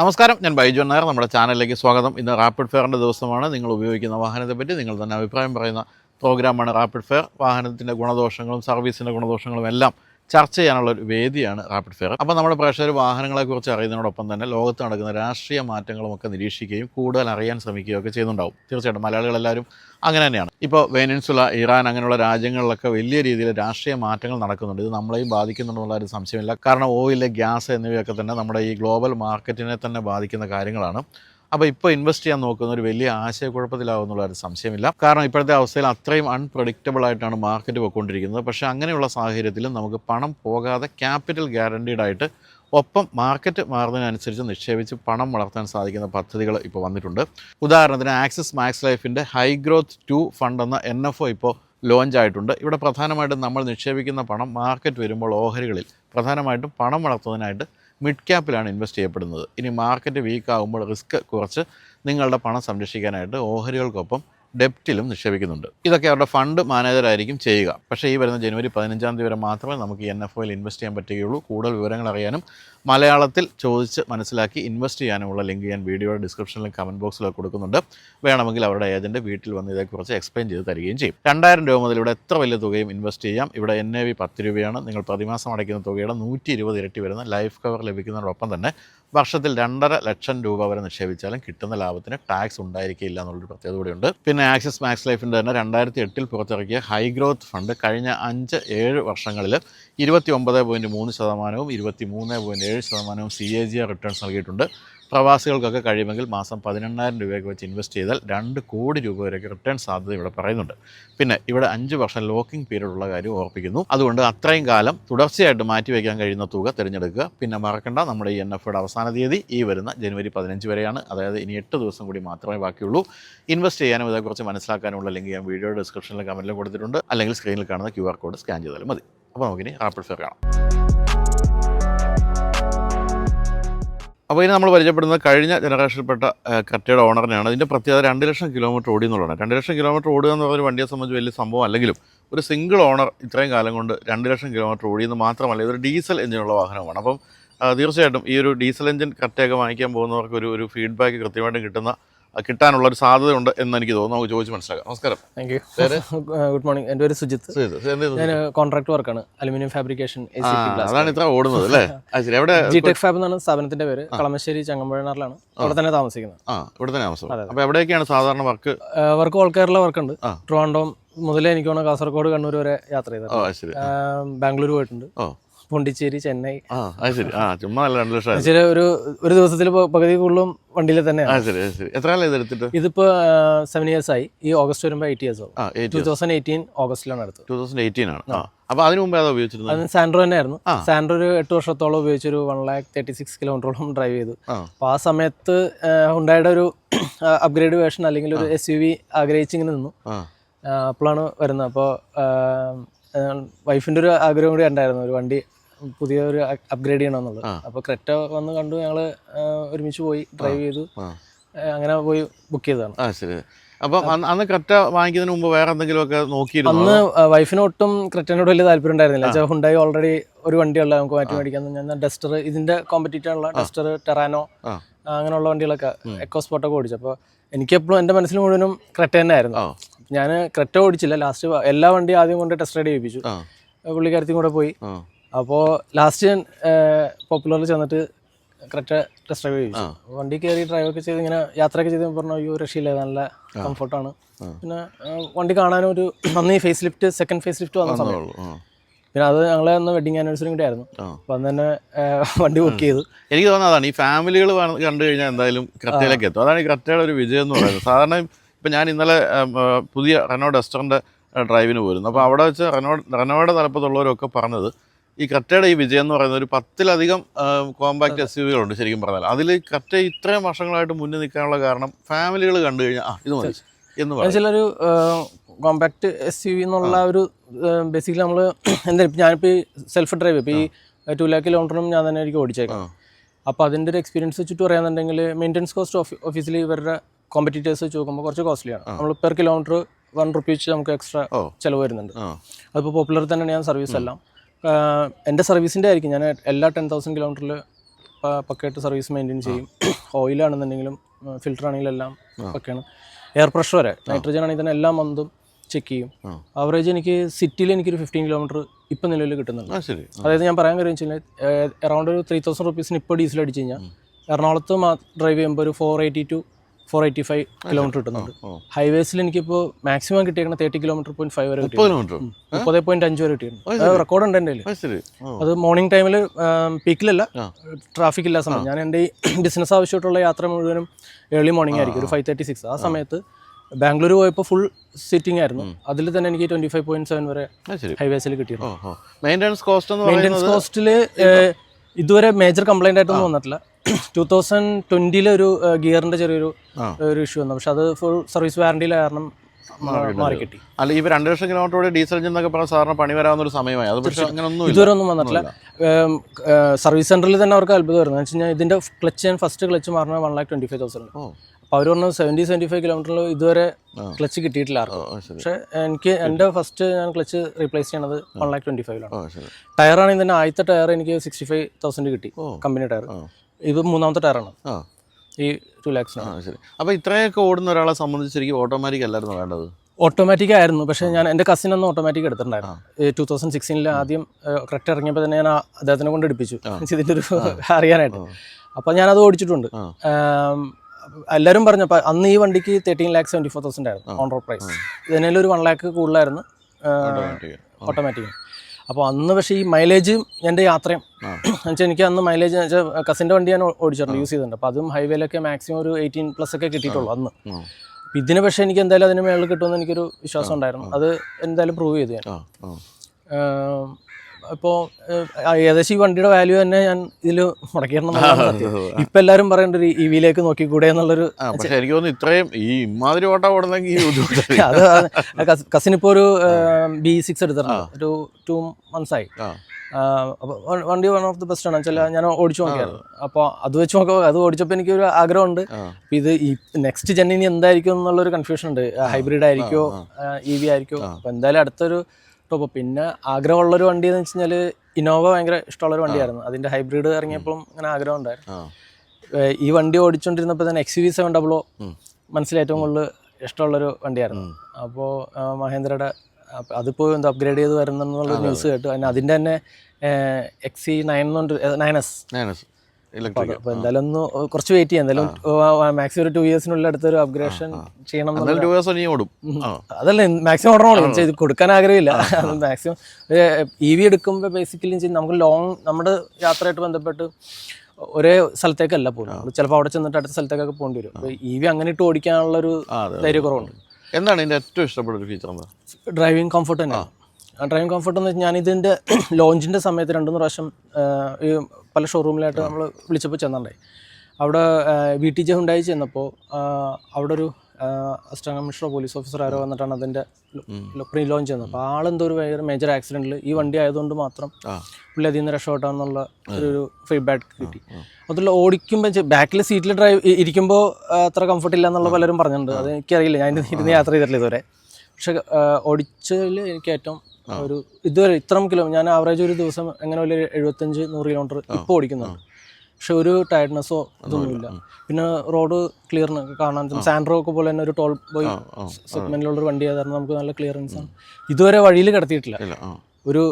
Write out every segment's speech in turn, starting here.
നമസ്കാരം ഞാൻ ബൈജു നായർ നമ്മുടെ ചാനലിലേക്ക് സ്വാഗതം. ഇന്ന് റാപ്പിഡ് ഫെയറിന്റെ ദിവസമാണ്. നിങ്ങൾ ഉപയോഗിക്കുന്ന വാഹനത്തെ പറ്റി നിങ്ങൾ തന്നെ അഭിപ്രായം പറയുന്ന പ്രോഗ്രാമാണ് റാപ്പിഡ് ഫെയർ വാഹനത്തിന്റെ ഗുണദോഷങ്ങളും സർവീസിന്റെ ഗുണദോഷങ്ങളും എല്ലാം ചർച്ച ചെയ്യാനുള്ള ഒരു വേദിയാണ് റാപ്പിഡ് ഫെയർ അപ്പോൾ നമ്മുടെ പ്രേക്ഷകർ വാഹനങ്ങളെക്കുറിച്ച് അറിയുന്നതിനോടൊപ്പം തന്നെ ലോകത്ത് നടക്കുന്ന രാഷ്ട്രീയ മാറ്റങ്ങളും ഒക്കെ നിരീക്ഷിക്കുകയും കൂടുതൽ അറിയാൻ ശ്രമിക്കുകയും ഒക്കെ ചെയ്യുന്നുണ്ടാവും. തീർച്ചയായിട്ടും മലയാളികളെല്ലാവരും അങ്ങനെ തന്നെയാണ്. ഇപ്പോൾ വെനിൻസുല ഇറാൻ അങ്ങനെയുള്ള രാജ്യങ്ങളിലൊക്കെ വലിയ രീതിയിൽ രാഷ്ട്രീയ മാറ്റങ്ങൾ നടക്കുന്നുണ്ട്. ഇത് നമ്മളെയും ബാധിക്കുന്നുണ്ടെന്നുള്ള ഒരു സംശയമില്ല. കാരണം ഓയിൽ ഗ്യാസ് എന്നിവയൊക്കെ തന്നെ നമ്മുടെ ഈ ഗ്ലോബൽ മാർക്കറ്റിനെ തന്നെ ബാധിക്കുന്ന കാര്യങ്ങളാണ്. അപ്പോൾ ഇപ്പോൾ ഇൻവെസ്റ്റ് ചെയ്യാൻ നോക്കുന്ന ഒരു വലിയ ആശയക്കുഴപ്പത്തിലാവുന്നുള്ള സംശയമില്ല. കാരണം ഇപ്പോഴത്തെ അവസ്ഥയിൽ അത്രയും അൺപ്രഡിക്റ്റബിൾ ആയിട്ടാണ് മാർക്കറ്റ് പോയിക്കൊണ്ടിരിക്കുന്നത്. പക്ഷേ അങ്ങനെയുള്ള സാഹചര്യത്തിലും നമുക്ക് പണം പോകാതെ ക്യാപിറ്റൽ ഗ്യാരണ്ടീഡ് ആയിട്ട് ഒപ്പം മാർക്കറ്റ് മാറുന്നതിനനുസരിച്ച് നിക്ഷേപിച്ച് പണം വളർത്താൻ സാധിക്കുന്ന പദ്ധതികൾ ഇപ്പോൾ വന്നിട്ടുണ്ട്. ഉദാഹരണത്തിന് ആക്സിസ് മാക്സ് ലൈഫിന്റെ ഹൈ ഗ്രോത്ത് ടു ഫണ്ട് എന്ന എൻ എഫ് ഒ ഇപ്പോൾ ലോഞ്ച് ആയിട്ടുണ്ട്. ഇവിടെ പ്രധാനമായിട്ടും നമ്മൾ നിക്ഷേപിക്കുന്ന പണം മാർക്കറ്റ് വരുമ്പോൾ ഓഹരികളിൽ പ്രധാനമായിട്ടും പണം വളർത്തുന്നതിനായിട്ട് മിഡ് ക്യാപ്പിലാണ് ഇൻവെസ്റ്റ് ചെയ്യപ്പെടുന്നത്. ഇനി മാർക്കറ്റ് വീക്ക് ആകുമ്പോൾ റിസ്ക് കുറച്ച് നിങ്ങളുടെ പണം സംരക്ഷിക്കാനായിട്ട് ഓഹരികൾക്കൊപ്പം ഡെപ്റ്റിലും നിക്ഷേപിക്കുന്നുണ്ട്. ഇതൊക്കെ അവരുടെ ഫണ്ട് മാനേജറായിരിക്കും ചെയ്യുക. പക്ഷേ ഈ വരുന്ന ജനുവരി പതിനഞ്ചാം തീയതി വരെ മാത്രമേ നമുക്ക് എൻ എഫ് ഒയിൽ ഇൻവെസ്റ്റ് ചെയ്യാൻ പറ്റുകയുള്ളൂ. കൂടുതൽ വിവരങ്ങൾ അറിയാനും മലയാളത്തിൽ ചോദിച്ച് മനസ്സിലാക്കി ഇൻവെസ്റ്റ് ചെയ്യാനുമുള്ള ലിങ്ക് ഞാൻ വീഡിയോയുടെ ഡിസ്ക്രിപ്ഷനിലും കമന്റ് ബോക്സിലൊക്കെ കൊടുക്കുന്നുണ്ട്. വേണമെങ്കിൽ അവരുടെ ഏജന്റ് വീട്ടിൽ വന്ന് ഇതേക്കുറിച്ച് എക്സ്പ്ലെയിൻ ചെയ്ത് തരികയും ചെയ്യും. രണ്ടായിരം രൂപ മുതൽ ഇവിടെ എത്ര വലിയ തുകയും ഇൻവെസ്റ്റ് ചെയ്യാം? ഇവിടെ എൻ എ വി പത്ത് രൂപയാണ്. നിങ്ങൾ പ്രതിമാസം അടയ്ക്കുന്ന തുകയുടെ നൂറ്റി ഇരുപത് ഇരട്ടി വരുന്ന ലൈഫ് കവർ ലഭിക്കുന്നതോടൊപ്പം തന്നെ വർഷത്തിൽ രണ്ടര ലക്ഷം രൂപ വരെ നിക്ഷേപിച്ചാലും കിട്ടുന്ന ലാഭത്തിന് ടാക്സ് ഉണ്ടായിരിക്കില്ല എന്നുള്ളൊരു പ്രത്യേകത കൂടിയുണ്ട് പിന്നെ ആക്സിസ് മാക്സ് ലൈഫിന്റെ തന്നെ രണ്ടായിരത്തി എട്ടിൽ പുറത്തിറക്കിയ ഹൈ ഗ്രോത്ത് ഫണ്ട് കഴിഞ്ഞ അഞ്ച് ഏഴ് വർഷങ്ങളിൽ ഇരുപത്തി ഒമ്പത് പോയിന്റ് മൂന്ന് ശതമാനവും ഇരുപത്തി മൂന്ന് പോയിന്റ് ഏഴ് ശതമാനവും C A G R returns നൽകിയിട്ടുണ്ട്. പ്രവാസികൾക്കൊക്കെ കഴിയുമെങ്കിൽ മാസം പതിനെണ്ണായിരം രൂപയൊക്കെ വെച്ച് ഇൻവെസ്റ്റ് ചെയ്താൽ രണ്ട് കോടി രൂപ വരെയൊക്കെ റിട്ടേൺ സാധ്യത ഇവിടെ പറയുന്നുണ്ട്. പിന്നെ ഇവിടെ അഞ്ച് വർഷം ലോക്കിംഗ് പീരീഡ് ഉള്ള കാര്യം ഓർപ്പിക്കുന്നു. അതുകൊണ്ട് അത്രയും കാലം തുടർച്ചയായിട്ട് മാറ്റിവെക്കാൻ കഴിയുന്ന തുക തിരഞ്ഞെടുക്കുക. പിന്നെ മറക്കണ്ട നമ്മുടെ ഈ എൻ എഫ് അവസാന തീയതി ഈ വരുന്ന ജനുവരി പതിനഞ്ച് വരെയാണ്. അതായത് ഇനി എട്ട് ദിവസം കൂടി മാത്രമേ ബാക്കിയുള്ളൂ. ഇൻവെസ്റ്റ് ചെയ്യാനും ഇതേക്കുറിച്ച് മനസ്സിലാക്കാനുള്ള ലിങ്ക് ഞാൻ വീഡിയോ ഡിസ്ക്രിപ്ഷനിൽ കമന്റിൽ കൊടുത്തിട്ടുണ്ട്. അല്ലെങ്കിൽ സ്ക്രീനിൽ കാണുന്ന ക്യു കോഡ് സ്കാൻ ചെയ്താലും മതി. അപ്പോൾ നമുക്കിനി ആപ്പിൾ ഫെയർ കാണാം. അപ്പോൾ ഇനി നമ്മൾ പരിചയപ്പെടുന്നത് കഴിഞ്ഞ ജനറേഷനിൽപ്പെട്ട കറ്റയുടെ ഓണറിനെയാണ് അതിന്റെ പ്രത്യേകത രണ്ട് ലക്ഷം കിലോമീറ്റർ ഓടി എന്നുള്ളതാണ്. രണ്ട് ലക്ഷം കിലോമീറ്റർ ഓടുക എന്ന് പറഞ്ഞ വണ്ടിയെ സംബന്ധിച്ച് വലിയ സംഭവം അല്ലെങ്കിലും ഒരു സിംഗിൾ ഓണർ ഇത്രയും കാലം കൊണ്ട് രണ്ട് ലക്ഷം കിലോമീറ്റർ ഓടിയെന്ന് മാത്രമല്ല ഇതൊരു ഡീസൽ എഞ്ചിനുള്ള വാഹനമാണ്. അപ്പം തീർച്ചയായിട്ടും ഈ ഒരു ഡീസൽ എഞ്ചിൻ കറ്റയൊക്കെ വാങ്ങിക്കാൻ പോകുന്നവർക്ക് ഒരു ഒരു ഫീഡ്ബാക്ക് കൃത്യമായിട്ട് കിട്ടുന്ന കിട്ടാനുള്ള ഒരു സാധ്യതയുണ്ട് എന്ന് എനിക്ക് തോന്നുന്നു. നമുക്ക് ചോദിച്ച് മനസ്സിലാക്കാം. നമസ്കാരം. താങ്ക് യു ഗുഡ് മോർണിംഗ് എന്റെ പേര് സുജിത്ത്. ഞാൻ കോൺട്രാക്ട് വർക്കാണ് അലുമിനിയം ഫാബ്രിക്കേഷൻ അതാണ് ഇത്ര ഓടുന്നത് അല്ലേ? ശരി. എവിടെ? ജി ടെക് ഫാബ് എന്നാണ് സ്ഥാപനത്തിന്റെ പേര്. കളമശ്ശേരി ചങ്ങമ്പഴനാറിലാണ്. അവിടെ തന്നെ താമസിക്കുന്നത്. ആ ഇവിടെ തന്നെ താമസം. അപ്പോൾ എവിടെയൊക്കെയാണ് സാധാരണ work? Work all Kerala work ഉണ്ട് ആ. ട്രിവാൻഡ്രം മുതലേ എനിക്ക് തോന്നുന്നു കാസർഗോഡ് കണ്ണൂർ വരെ യാത്ര ചെയ്തത് ബാംഗ്ലൂർ പോയിട്ടുണ്ട്. പോണ്ടിച്ചേരി ചെന്നൈ. ആ അത് ശരി. ആ ചുമ്മാ അല്ല രണ്ട് ലക്ഷം. ചില ഒരു ഒരു ദിവസത്തിൽ പകുതി കൂടുതലും വണ്ടിയിൽ ആ ശരി അത് ശരി. എത്ര ഇത് എടുത്തിട്ട് ഇതിപ്പോ സെവൻ ഇയേഴ്സ് ആയി. ഈ ഓഗസ്റ്റ് വരുമ്പോൾ എയ്റ്റ് ഇയേഴ്സ് ആവും. ടൂ തൗസൻഡ് എയ്റ്റീൻ ഓഗസ്റ്റിലാണ് എടുത്തത് ടൂ തൗസൻഡ് എയ്റ്റീൻ ആണ്. അപ്പൊ അതിന് മുമ്പ് അതാ ഉപയോഗിച്ചിരുന്നത്? അത് സാൻഡ്രോ തന്നെയായിരുന്നു. സാൻഡ്രോ ഒരു എട്ട് വർഷത്തോളം ഉപയോഗിച്ച് ഒരു വൺ ലാക്ക് തേർട്ടി സിക്സ് കിലോമീറ്ററോളം ഡ്രൈവ് ചെയ്തു അപ്പൊ ആ സമയത്ത് ഹുണ്ടായുടെ ഒരു അപ്ഗ്രേഡ് വേർഷൻ അല്ലെങ്കിൽ ഒരു എസ് യു വി ആഗ്രഹിച്ച് ഇങ്ങനെ നിന്നു. അപ്പോഴാണ് വരുന്നത്. അപ്പോൾ വൈഫിന്റെ ഒരു ആഗ്രഹം കൂടി ഉണ്ടായിരുന്നു. ഒരു വണ്ടി പുതിയ ഒരു അപ്ഗ്രേഡ് ചെയ്യണമെന്നുള്ളത്. എന്നുള്ളത് അപ്പോൾ ക്രെറ്റ വന്ന് കണ്ടു ഞങ്ങൾ ഒരുമിച്ച് പോയി ഡ്രൈവ് ചെയ്തു. അങ്ങനെ പോയി ബുക്ക് ചെയ്തതാണ്. ആ ശരി. അപ്പം അന്ന് ക്രെറ്റ വാങ്ങിക്കുന്നതിന് മുമ്പ് വേറെ എന്തെങ്കിലും ഒക്കെ നോക്കിയിരുന്നു? അന്ന് വൈഫിന് ഒട്ടും ക്രെറ്റനോട് വലിയ താല്പര്യം ഉണ്ടായിരുന്നില്ല. ഹുണ്ടായി ഓൾറെഡി ഒരു വണ്ടിയുള്ള നമുക്ക് മാറ്റി മേടിക്കാൻ. ഞാൻ ഡസ്റ്റർ ഇതിന്റെ കോമ്പറ്റീറ്റീവ് ഉള്ള ഡസ്റ്റർ ടെറാനോ അങ്ങനെയുള്ള വണ്ടികളൊക്കെ എക്കോ സ്പോട്ടൊക്കെ ഓടിച്ചു. അപ്പോൾ എനിക്കെപ്പോഴും എന്റെ മനസ്സിൽ മുഴുവനും ക്രെറ്റ തന്നെ ആയിരുന്നു ഞാൻ ക്രെറ്റ ഓടിച്ചില്ല. ലാസ്റ്റ് എല്ലാ വണ്ടിയും ആദ്യം കൊണ്ട് ടെസ്റ്റ് റൈഡ് ചെയ്യിപ്പിച്ചു. പുള്ളിക്കാരത്തിൽ പുള്ളിക്കാരത്തിയും കൂടെ പോയി. അപ്പോൾ ലാസ്റ്റ് ഞാൻ പോപ്പുലറിൽ ചെന്നിട്ട് കറക്റ്റ് ടെസ്റ്റ് ഡ്രൈവ് ചെയ്തു വണ്ടി കയറി ഡ്രൈവൊക്കെ ചെയ്ത് ഇങ്ങനെ യാത്രയൊക്കെ ചെയ്ത് പറഞ്ഞു അയ്യോ രക്ഷയില്ല നല്ല കംഫർട്ടാണ് പിന്നെ വണ്ടി കാണാനും ഒരു അന്ന് ഈ face lift second face lift വന്ന സമയം പിന്നെ അത് ഞങ്ങളെ അന്ന് വെഡിങ് ആനിവേഴ്സറി കൂടി ആയിരുന്നു. അപ്പം അന്ന് തന്നെ വണ്ടി ബുക്ക് ചെയ്തു. എനിക്ക് തോന്നുന്നത് അതാണ് ഈ ഫാമിലികൾ കണ്ടു കഴിഞ്ഞാൽ എന്തായാലും കറക്റ്റിലേക്ക് എത്തും. അതാണ് ഈ ഒരു വിജയം എന്ന് പറയുന്നത്. സാധാരണ ഇപ്പം ഞാൻ ഇന്നലെ പുതിയ റെനോ ഡസ്റ്ററിന്റെ ഡ്രൈവിന് പോയിരുന്നു. അപ്പോൾ അവിടെ വെച്ച് റെനോ റെനോയുടെ തലപ്പത്തുള്ളവരൊക്കെ പറഞ്ഞത് ഈ കറ്റയുടെ ഈ വിജയം എന്ന് പറയുന്ന ഒരു പത്തിലധികം കോമ്പാക്ട് എസ് യു വികളുണ്ട് ശരിക്കും പറഞ്ഞാൽ. അതിൽ കറ്റ ഇത്രയും വർഷങ്ങളായിട്ട് മുന്നിൽ നിൽക്കാനുള്ള കാരണം ഫാമിലികൾ കണ്ടു കഴിഞ്ഞാൽ ആ ഇത് മതി എന്ന് പറയും. ഒരു കോമ്പാക്ട് എസ് യു വി എന്നുള്ള ഒരു ബേസിക്കലി നമ്മൾ എന്താ ഇപ്പം ഞാനിപ്പോൾ ഈ സെൽഫ് ഡ്രൈവ് ഇപ്പോൾ ഈ ടു ലാക്ക് കിലോമീറ്ററും ഞാൻ തന്നെ എനിക്ക് ഓടിച്ചേക്കാം അപ്പോൾ അതിന്റെ ഒരു എക്സ്പീരിയൻസ് വെച്ചിട്ട് പറയാന്നുണ്ടെങ്കിൽ മെയിന്റനൻസ് കോസ്റ്റ് ഓഫ് ഓഫീസിൽ ഇവരുടെ കോമ്പറ്റീറ്റേഴ്സ് വെച്ച് നോക്കുമ്പോൾ കുറച്ച് കോസ്റ്റ്ലിയാണ് നമ്മൾ പെർ കിലോമീറ്റർ വൺ റുപ്പീസ് നമുക്ക് എക്സ്ട്രാ. ചിലവ് വരുന്നുണ്ട്. അതിപ്പോൾ പോപ്പുലർ തന്നെയാണ് സർവീസ് എല്ലാം. എന്റെ സർവീസിന്റെ ആയിരിക്കും. ഞാൻ എല്ലാ ടെൻ തൗസൻഡ് കിലോമീറ്ററിൽ പക്കയായിട്ട് സർവീസ് മെയിന്റെയിൻ ചെയ്യും. ഓയിലാണെന്നുണ്ടെങ്കിലും ഫിൽറ്റർ ആണെങ്കിലും എല്ലാം പക്കയാണ്. എയർ പ്രഷർ വരെ നൈട്രജൻ ആണെങ്കിൽ തന്നെ എല്ലാ മന്തും ചെക്ക് ചെയ്യും. അവറേജ് ആവറേജ് എനിക്ക് സിറ്റിയിൽ എനിക്കൊരു ഫിഫ്റ്റീൻ കിലോമീറ്റർ ഇപ്പം നിലവിൽ കിട്ടുന്നുണ്ട്. അതായത് ഞാൻ പറയാൻ കാര്യം വെച്ച് കഴിഞ്ഞാൽ അറൗണ്ട് ഒരു ത്രീ തൗസൻഡ് റുപ്പീസിന് ഇപ്പോൾ ഡീസൽ അടിച്ച് കഴിഞ്ഞാൽ എറണാകുളത്ത് ഡ്രൈവ് ചെയ്യുമ്പോൾ ഒരു four eighty to four eighty five kilometer കിട്ടുന്നുണ്ട്. ഹൈവേസിൽ എനിക്കിപ്പോൾ മാക്സിമം കിട്ടിയേക്കണ തേർട്ടി കിലോമീറ്റർ പോയിന്റ് ഫൈവ് വരെ മുപ്പത് പോയിന്റ് അഞ്ച് വരെ കിട്ടിയിട്ടുണ്ട് അത് റെക്കോർഡ് ഉണ്ട് എന്റെ അത് മോർണിംഗ് ടൈമിൽ പീക്കിലല്ല. ട്രാഫിക് ഇല്ലാത്ത സമയം. ഞാൻ എന്റെ ഈ ബിസിനസ് ആവശ്യമായിട്ടുള്ള യാത്ര മുഴുവനും ഏർലി മോർണിംഗ് ആയിരിക്കും. ഒരു ഫൈവ് തേർട്ടി സിക്സ് ആ സമയത്ത് ബാംഗ്ലൂർ പോയപ്പോൾ ഫുൾ സിറ്റിംഗ് ആയിരുന്നു. അതിൽ തന്നെ എനിക്ക് ട്വന്റി ഫൈവ് പോയിന്റ് സെവൻ വരെ ഹൈവേസിൽ കിട്ടിയിരുന്നു. മെയിന്റെനൻസ് കോസ്റ്റ് മെയിന്റെനൻസ് കോസ്റ്റിൽ ഇതുവരെ മേജർ കംപ്ലൈന്റ് ആയിട്ടൊന്നും വന്നിട്ടില്ല. ടൂ തൗസൻഡ് ട്വന്റിയിലെ ഒരു ഗിയറിന്റെ ചെറിയൊരു ഒരു ഇഷ്യൂ വന്നു. പക്ഷെ അത് ഫുൾ സർവീസ് വാറണ്ടിയിലെ കാരണം അല്ല ഈ രണ്ട് ലക്ഷം കിലോമീറ്റർ കൂടി ഡീസൽ എഞ്ചിൻ എന്നൊക്കെ പറഞ്ഞാൽ സാറിന് പണി വരാവുന്ന ഒരു സമയമായി. അത് പക്ഷേ അങ്ങനെ ഒന്നും ഇതുവരെ ഒന്നും വന്നിട്ടില്ല. സർവീസ് സെന്ററിൽ തന്നെ അവർക്ക് അത്ഭുതമായിരുന്നു എന്ന് വെച്ച് കഴിഞ്ഞാൽ ഇതിന്റെ ക്ലച്ച് ഞാൻ ഫസ്റ്റ് ക്ലച്ച് മാറുന്നത് one lakh twenty five thousand അപ്പൊ അപ്പോൾ അവർ പറഞ്ഞു സെവന്റി സെവന്റി ഫൈവ് കിലോമീറ്ററിൽ ഇതുവരെ ക്ലച്ച് കിട്ടിയിട്ടില്ല ആർക്കും. പക്ഷേ എനിക്ക് എന്റെ ഫസ്റ്റ് ഞാൻ ക്ലച്ച് റീപ്ലേസ് ചെയ്യണത് വൺ ലാക്ക് ട്വന്റി ഫൈവിലാണ് ടയറാണെങ്കിൽ തന്നെ ആദ്യത്തെ ടയർ എനിക്ക് സിക്സ്റ്റി ഫൈവ് തൗസൻഡ് കിട്ടി. Company tyre. ഇത് മൂന്നാമത്തെ ടയറാണ് ഈ ടു ലാക്സ് ശരി. അപ്പോൾ ഇത്രയൊക്കെ ഓടുന്ന ഒരാളെ സംബന്ധിച്ച് ശരിക്കും ഓട്ടോമാറ്റിക് അല്ലായിരുന്നു വേണ്ടത്? ഓട്ടോമാറ്റിക് ആയിരുന്നു. പക്ഷേ ഞാൻ എന്റെ കസിൻ ഒന്ന് ഓട്ടോമാറ്റിക് എടുത്തിട്ടുണ്ടായിരുന്നു. ടൂ തൗസൻഡ് സിക്സ്റ്റീനിൽ ആദ്യം കറക്റ്റ് ഇറങ്ങിയപ്പോൾ തന്നെ ഞാൻ അദ്ദേഹത്തിനെ കൊണ്ട് എടുപ്പിച്ചു. ഇതിന്റെ ഒരു അറിയാനായിട്ട്. അപ്പോൾ ഞാനത് ഓടിച്ചിട്ടുണ്ട്. എല്ലാവരും പറഞ്ഞു അപ്പോൾ അന്ന് ഈ വണ്ടിക്ക് thirteen lakh seventy four thousand ആയിരുന്നു ഓൺ റോഡ് പ്രൈസ് ഇതിനേലും ഒരു വൺ ലാക്ക് കൂടുതലായിരുന്നു ഓട്ടോമാറ്റിക് അപ്പോൾ അന്ന് പക്ഷേ ഈ മൈലേജ് എന്റെ യാത്രയും. എന്നുവെച്ചാൽ എനിക്ക് അന്ന് മൈലേജ് വെച്ചാൽ കസിന്റെ വണ്ടി ഞാൻ ഓടിച്ചിട്ടുണ്ട് യൂസ് ചെയ്തിട്ടുണ്ട്. അപ്പോൾ അതും ഹൈവേയിലൊക്കെ മാക്സിമം ഒരു എയ്റ്റീൻ പ്ലസ് ഒക്കെ കിട്ടിയിട്ടുള്ളൂ അന്ന്. ഇതിന് പക്ഷേ എനിക്ക് എന്തായാലും അതിന് മേളിൽ കിട്ടുമെന്ന് എനിക്കൊരു വിശ്വാസം ഉണ്ടായിരുന്നു. അത് എന്തായാലും പ്രൂവ് ചെയ്തു ഞാൻ. ആ ഏകദേശം ഈ വണ്ടിയുടെ വാല്യൂ തന്നെ ഞാൻ ഇതിൽ മുടക്കിയിടണം ഇപ്പൊ എല്ലാവരും പറയേണ്ട ഒരു ഇ വിയിലേക്ക് നോക്കിക്കൂടെ എന്നുള്ളൊരു പക്ഷെ എനിക്ക് തോന്നുന്നു ഇത്രയും ഈ ഇമാതിരി ഓട്ടം ഓടുന്നെങ്കിൽ അത് കസിൻ ഇപ്പോൾ ഒരു ബി സിക്സ് എടുത്തിട്ടുണ്ട്. ഒരു ടു മന്ത്സ് ആയി. അപ്പോൾ വണ്ടി വൺ ഓഫ് ദി ബെസ്റ്റ് ആണ്. വെച്ചാൽ ഞാൻ ഓടിച്ചു നോക്കിയായിരുന്നു. അപ്പോൾ അത് വെച്ച് നോക്കുമ്പോൾ അത് ഓടിച്ചപ്പോൾ എനിക്ക് ഒരു ആഗ്രഹമുണ്ട്. അപ്പൊ ഇത് ഈ നെക്സ്റ്റ് ജെന്നിനി എന്തായിരിക്കും എന്നുള്ളൊരു കൺഫ്യൂഷൻ ഉണ്ട്. ഹൈബ്രിഡ് ആയിരിക്കോ ഇ വി ആയിരിക്കോ. അപ്പോൾ എന്തായാലും അടുത്തൊരു ടോപ്പ് പിന്നെ ആഗ്രഹമുള്ളൊരു വണ്ടി എന്ന് വെച്ച് കഴിഞ്ഞാൽ ഇന്നോവ ഭയങ്കര ഇഷ്ടമുള്ളൊരു വണ്ടിയായിരുന്നു. അതിന്റെ ഹൈബ്രിഡ് ഇറങ്ങിയപ്പോഴും അങ്ങനെ ആഗ്രഹം ഉണ്ടായിരുന്നു. ഈ വണ്ടി ഓടിച്ചുകൊണ്ടിരുന്നപ്പോൾ തന്നെ എക്സ് വി സെവൻ ഡബിളോ. മനസ്സിൽ ഏറ്റവും കൂടുതൽ ഇഷ്ടമുള്ളൊരു വണ്ടിയായിരുന്നു. അപ്പോൾ മഹേന്ദ്രയുടെ അതിപ്പോൾ എന്താ അപ്ഗ്രേഡ് ചെയ്ത് വരുന്നുള്ള ന്യൂസ് കേട്ടു അതിന് അതിന്റെ തന്നെ എക്സ് സി നയൻ എന്നുണ്ട് നയൻ എസ് ഇലക്ട്രിക് അപ്പോൾ എന്തായാലും ഒന്ന് കുറച്ച് വെയിറ്റ് ചെയ്യാം. എന്തായാലും മാക്സിമം ഒരു ടു ഇയേഴ്സിനുള്ളിൽ അടുത്തൊരു അപ്ഗ്രേഷൻ ചെയ്യണം ടു ഇയേഴ്സ് ഇനി ഓടും. അതല്ല മാക്സിമം ഓടണം ഇത് കൊടുക്കാൻ ആഗ്രഹമില്ല. മാക്സിമം ഇ വി എടുക്കുമ്പോൾ ബേസിക്കലി നമുക്ക് ലോങ് നമ്മുടെ യാത്രയായിട്ട് ബന്ധപ്പെട്ട് ഒരേ സ്ഥലത്തേക്കല്ല പോകുന്നത് ചിലപ്പോൾ അവിടെ ചെന്നിട്ട് അടുത്ത സ്ഥലത്തേക്കൊക്കെ പോകേണ്ടി വരും. ഇ വി അങ്ങനെ ഇട്ട് ഓടിക്കാനുള്ള ഒരു. ധൈര്യക്കുറവുണ്ട്. എന്താണ് ഇതിന്റെ ഏറ്റവും ഇഷ്ടപ്പെട്ട ഒരു ഫീച്ചർ ഡ്രൈവിംഗ് കംഫർട്ട് തന്നെയാണ്. ഡ്രൈവിംഗ് കംഫർട്ട് എന്ന് വെച്ചാൽ ഞാൻ ഞാനിതിന്റെ ലോഞ്ചിന്റെ സമയത്ത് രണ്ടു മൂന്ന് പ്രാവശ്യം പല ഷോറൂമിലായിട്ട് നമ്മൾ വിളിച്ചപ്പോൾ ചെന്നിട്ടുണ്ടായി അവിടെ വി ടി ജെ ഉണ്ടായി ചെന്നപ്പോൾ അവിടെ ഒരു അസിസ്റ്റന്റ് കമ്മീഷണർ പോലീസ് ഓഫീസർ ആരോ വന്നിട്ടാണ് അതിന്റെ പ്രീ ലോഞ്ച് ചെയ്യുന്നത് അപ്പോൾ ആളെന്തോ ഒരു ഭയങ്കര മേജർ ആക്സിഡന്റിൽ ഈ വണ്ടി ആയതുകൊണ്ട് മാത്രം പുള്ളി അതിൽ നിന്ന് രക്ഷപ്പെട്ടാന്നുള്ള ഒരു ഫീഡ്ബാക്ക് കിട്ടി. അതുള്ള ഓടിക്കുമ്പോൾ ബാക്കിൽ സീറ്റിൽ ഡ്രൈവ് ഇരിക്കുമ്പോൾ അത്ര കംഫർട്ട് ഇല്ല എന്നുള്ള പലരും പറഞ്ഞിട്ടുണ്ട്. അത് എനിക്കറിയില്ല. ഞാൻ ഇരുന്ന് യാത്ര ചെയ്തിട്ടില്ല ഇതുവരെ. പക്ഷെ ഓടിച്ചതിൽ എനിക്ക് ഏറ്റവും ഒരു ഇതുവരെ ഇത്രയും കിലോ ഞാൻ ആവറേജ് ഒരു ദിവസം എങ്ങനെ വലിയ എഴുപത്തഞ്ച് നൂറ് കിലോമീറ്റർ ഇപ്പോൾ ഓടിക്കുന്നുണ്ട്. പക്ഷെ ഒരു ടയർഡ്നെസ്സോ ഇതൊന്നുമില്ല. പിന്നെ റോഡ് ക്ലിയറിന് കാണാൻ സാൻഡ്രോ ഒക്കെ പോലെ തന്നെ ഒരു ടോൾ ബോയ് സെഗ്മെന്റിലുള്ള ഒരു വണ്ടി ആയതായിരുന്നു നമുക്ക് നല്ല ക്ലിയറൻസ് ആണ്. ഇതുവരെ വഴിയിൽ കിടത്തിയിട്ടില്ല. ഒരു.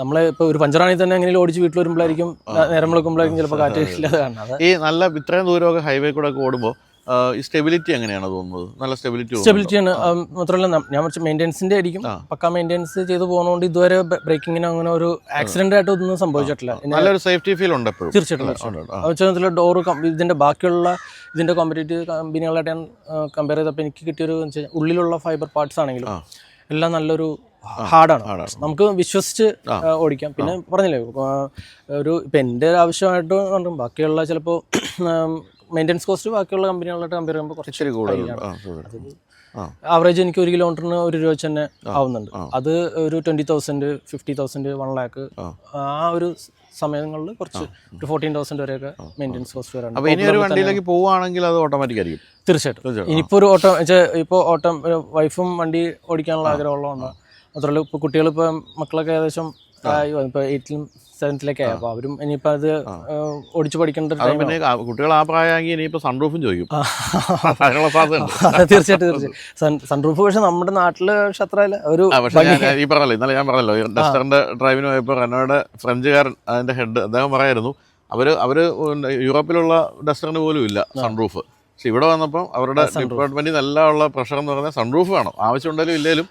നമ്മളെ ഇപ്പൊ ഒരു പഞ്ചറാണെങ്കിൽ തന്നെ അങ്ങനെ ഓടിച്ച് വീട്ടിൽ വരുമ്പോഴായിരിക്കും നേരം വിളിക്കുമ്പോഴായിരിക്കും ചിലപ്പോൾ കാറ്റ് ഇല്ലാതെ കാണുന്നത് ഈ നല്ല ഇത്രയും ദൂരമൊക്കെ ഹൈവേ കൂടെ ഒക്കെ ഓടുമ്പോൾ ഈ സ്റ്റെബിലിറ്റി എങ്ങനെയാണ് തോന്നുന്നത്? നല്ല സ്റ്റെബിലിറ്റി സ്റ്റെബിലിറ്റിയാണ് മാത്രമല്ല നം- ഞാൻ കുറച്ച് മെയിന്റെനൻസിന്റെ ആയിരിക്കും. പക്ക മെയിന്റെനൻസ് ചെയ്ത് പോകുന്നതുകൊണ്ട് ഇതുവരെ ബ്രേക്കിങ്ങിന് അങ്ങനെ ഒരു ആക്സിഡന്റ് ആയിട്ട് ഒന്നും സംഭവിച്ചിട്ടില്ല. നല്ലൊരു സേഫ്റ്റി ഫീൽ ഉണ്ട് എപ്പോഴും. തീർച്ചയായിട്ടും ഡോറ് ഇതിന്റെ ബാക്കിയുള്ള ഇതിന്റെ കോമ്പറ്റേറ്റീവ് കമ്പനികളായിട്ട് ഞാൻ കമ്പയർ ചെയ്തപ്പോൾ എനിക്ക് കിട്ടിയൊരു ഉള്ളിലുള്ള ഫൈബർ പാർട്സ് ആണെങ്കിലും എല്ലാം നല്ലൊരു ഹാർഡാണ് ഹാർഡാണ്. നമുക്ക് വിശ്വസിച്ച് ഓടിക്കാം. പിന്നെ പറഞ്ഞില്ലേ ഒരു ഇപ്പം എന്റെ ആവശ്യമായിട്ട് ബാക്കിയുള്ള ചിലപ്പോൾ മെയിന്റെനൻസ് കോസ്റ്റ് ബാക്കിയുള്ള കമ്പനികളായിട്ട് കമ്പയർ ചെയ്യുമ്പോൾ കുറച്ച് കൂടുതൽ. ആവറേജ് എനിക്ക് ഒരു കിലോമീറ്ററിന് ഒരു രൂപ വെച്ച് തന്നെ ആവുന്നുണ്ട്. അത് ഒരു twenty thousand fifty thousand one lakh ആ. ഒരു സമയങ്ങളിൽ കുറച്ച് ഒരു ഫോർട്ടീൻ തൗസൻഡ് വരെയൊക്കെ മെയിന്റെനൻസ് കോസ്റ്റ് വരാണ് അപ്പോൾ ഇനി ഒരു വണ്ടിയിലേക്ക് പോവുകയാണെങ്കിൽ അത് ഓട്ടോമാറ്റിക് ആയിരിക്കും. തീർച്ചയായിട്ടും. ഇനിയിപ്പോൾ ഒരു ഓട്ടോ ഇപ്പോൾ ഓട്ടം വൈഫും വണ്ടി ഓടിക്കാനുള്ള ആഗ്രഹമുള്ളതുകൊണ്ട്. മാത്രമല്ല ഇപ്പോൾ കുട്ടികൾ ഇപ്പോൾ മക്കളൊക്കെ ഏകദേശം ഇപ്പൊ എയ്റ്റിലും സെവൻത്തിലൊക്കെ ആയി. അപ്പോൾ അവരും ഇനിയിപ്പോൾ അത് ഓടിച്ചു പഠിക്കേണ്ട അത് പിന്നെ കുട്ടികൾ ആ പ്രായമെങ്കിൽ ഇനിയിപ്പോൾ സൺറൂഫും ചോദിക്കും. അതെ, തീർച്ചയായിട്ടും സൺറൂഫ് പക്ഷെ നമ്മുടെ നാട്ടിൽ പക്ഷെ അത്ര ഒരു ഈ പറഞ്ഞല്ലോ ഇന്നലെ ഞാൻ പറഞ്ഞല്ലോ ഈ ഡസ്റ്ററിന്റെ ഡ്രൈവിന് പോയപ്പോൾ റെനോയുടെ ഫ്രഞ്ചുകാരൻ അതിന്റെ ഹെഡ് അദ്ദേഹം പറയായിരുന്നു അവർ അവർ യൂറോപ്പിലുള്ള ഡസ്റ്ററിന് പോലും ഇല്ല സൺറൂഫ് പക്ഷെ ഇവിടെ വന്നപ്പോൾ അവരുടെ ഡിപ്പാർട്ട്മെന്റിൽ നിന്ന് എല്ലാം ഉള്ള പ്രഷർ എന്ന് പറഞ്ഞാൽ സൺറൂഫ് വേണം. ആവശ്യമുണ്ടെങ്കിലും ഇല്ലെങ്കിലും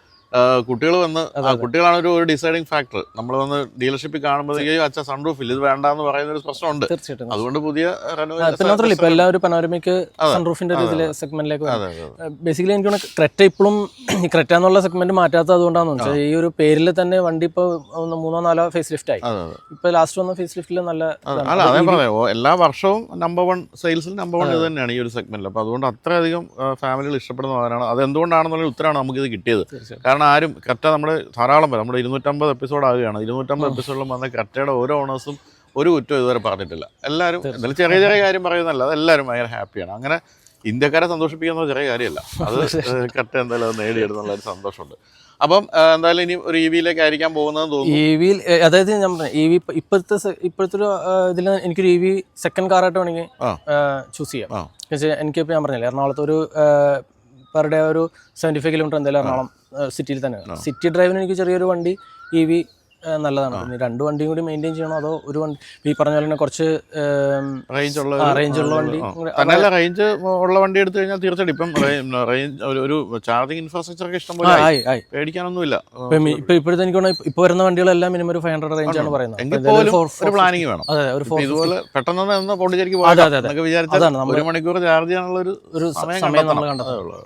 കുട്ടികൾ വന്ന് കുട്ടികളാണ് ഒരു ഒരു ഡിസൈഡിങ് ഫാക്ടർ നമ്മൾ വന്ന് ഡീലർഷിപ്പിൽ കാണുമ്പോഴത്തേക്കും അച്ഛൻ സൺറൂഫ് ഇല്ല ഇത് വേണ്ടാന്ന് പറയുന്ന ഒരു പ്രശ്നമുണ്ട്. തീർച്ചയായിട്ടും അതുകൊണ്ട് പുതിയ മാത്രമല്ല ഇപ്പൊ എല്ലാവരും പനോരമയ്ക്ക് സൺറൂഫിന്റെ ഒരു ഇതിൽ സെഗ്മെന്റിലേക്ക് ബേസിക്കലി എനിക്ക് ക്രെറ്റ ഇപ്പോഴും ക്രെറ്റ എന്നുള്ള സെഗ്മെന്റ് മാറ്റാത്തത് അതുകൊണ്ടാണെന്ന് വെച്ചാൽ ഈ ഒരു പേരിൽ തന്നെ വണ്ടി ഇപ്പൊ മൂന്നോ നാലോ ഫേസ് ലിഫ്റ്റ് ആയി ഇപ്പൊ ലാസ്റ്റ് വന്ന ഫേസ് ലിഫ്റ്റിൽ നല്ല അതേ പറയാം എല്ലാ വർഷവും നമ്പർ വൺ സെയിൽസിൽ നമ്പർ വൺ ഇത് തന്നെയാണ് ഈ ഒരു സെഗ്മെന്റിൽ അപ്പൊ അതുകൊണ്ട് അത്രയധികം ഫാമിലികൾ ഇഷ്ടപ്പെടുന്ന അതെന്തുകൊണ്ടാണെന്നുള്ള അത് എന്തുകൊണ്ടാണെന്നുള്ള ഉത്തരമാണ് നമുക്കിത് കിട്ടിയത്. തീർച്ചയായും. കാരണം ആരും കറ്റ നമ്മൾ ധാരാളം പേര് നമ്മുടെ ഇരുന്നൂറ്റമ്പത് എപ്പിസോഡ് ആകുകയാണ് ഇരുന്നൂറ്റമ്പത് എപ്പിസോഡിലും വന്ന കറ്റയുടെ ഓരോ ഓണേഴ്സും ഒരു കുറ്റം ഇതുവരെ പറഞ്ഞിട്ടില്ല. എല്ലാവരും എന്നാലും ചെറിയ ചെറിയ കാര്യം പറയുന്നല്ല അത് എല്ലാവരും ഭയങ്കര ഹാപ്പിയാണ് അങ്ങനെ ഇന്ത്യക്കാരെ സന്തോഷിപ്പിക്കുന്ന ചെറിയ കാര്യമല്ല. അത് കറ്റ എന്തായാലും അത് നേടിയെടുന്നുള്ള ഒരു സന്തോഷമുണ്ട്. അപ്പം എന്തായാലും ഇനി ഒരു ഇ വിയിലേക്ക് ആയിരിക്കാൻ തോന്നുന്നു. ഇ വിയിൽ അതായത് ഞാൻ പറഞ്ഞു ഇ വി ഇപ്പോഴത്തെ ഇപ്പോഴത്തെ ഒരു ഇതിൽ എനിക്കൊരു ഇ വി സെക്കൻഡ് കാറായിട്ട് വേണമെങ്കിൽ. ചൂസ് ചെയ്യാം. എനിക്കിപ്പോൾ ഞാൻ പറഞ്ഞില്ല എറണാകുളത്ത് ഒരു പെർ ഡേ ഒരു സെവന്റി ഫൈവ് കിലോമീറ്റർ എന്തായാലും എറണാകുളം സിറ്റിയിൽ തന്നെ സിറ്റി ഡ്രൈവിന് എനിക്ക് ചെറിയൊരു വണ്ടി ഇ വി നല്ലതാണ്. രണ്ട് വണ്ടിയും കൂടി മെയിന്റെയിൻ ചെയ്യണോ അതോ ഒരു വണ്ടി? ഈ പറഞ്ഞ പോലെ തന്നെ കുറച്ച് റേഞ്ച് ഉള്ള റേഞ്ച് ഉള്ള വണ്ടി. റേഞ്ച് ഉള്ള വണ്ടി എടുത്തു കഴിഞ്ഞാൽ തീർച്ചയായിട്ടും ഇപ്പം റേഞ്ച് ഒരു ചാർജിങ് ഇൻഫ്രാസ്ട്രക്ചർ ഒക്കെ ഇഷ്ടം പോലെ പേടിക്കാനൊന്നുമില്ല. ഇപ്പം ഇപ്പൊ ഇപ്പോഴത്തെ എനിക്ക് ഇപ്പൊ വരുന്ന വണ്ടികളെല്ലാം മിനിമം ഒരു ഫൈവ് ഹൺഡ്രഡ് റേഞ്ച് ആണ്? പറയുന്നത്. പ്ലാനിങ് വേണം. ഇതുപോലെ പെട്ടെന്ന് പോണ്ടിച്ചേരിക്ക് പോകാം ഒരു മണിക്കൂർ ചാർജ് ചെയ്യാനുള്ള ഒരു സമയം നമ്മൾ കണ്ടതേ ഉള്ളൂ.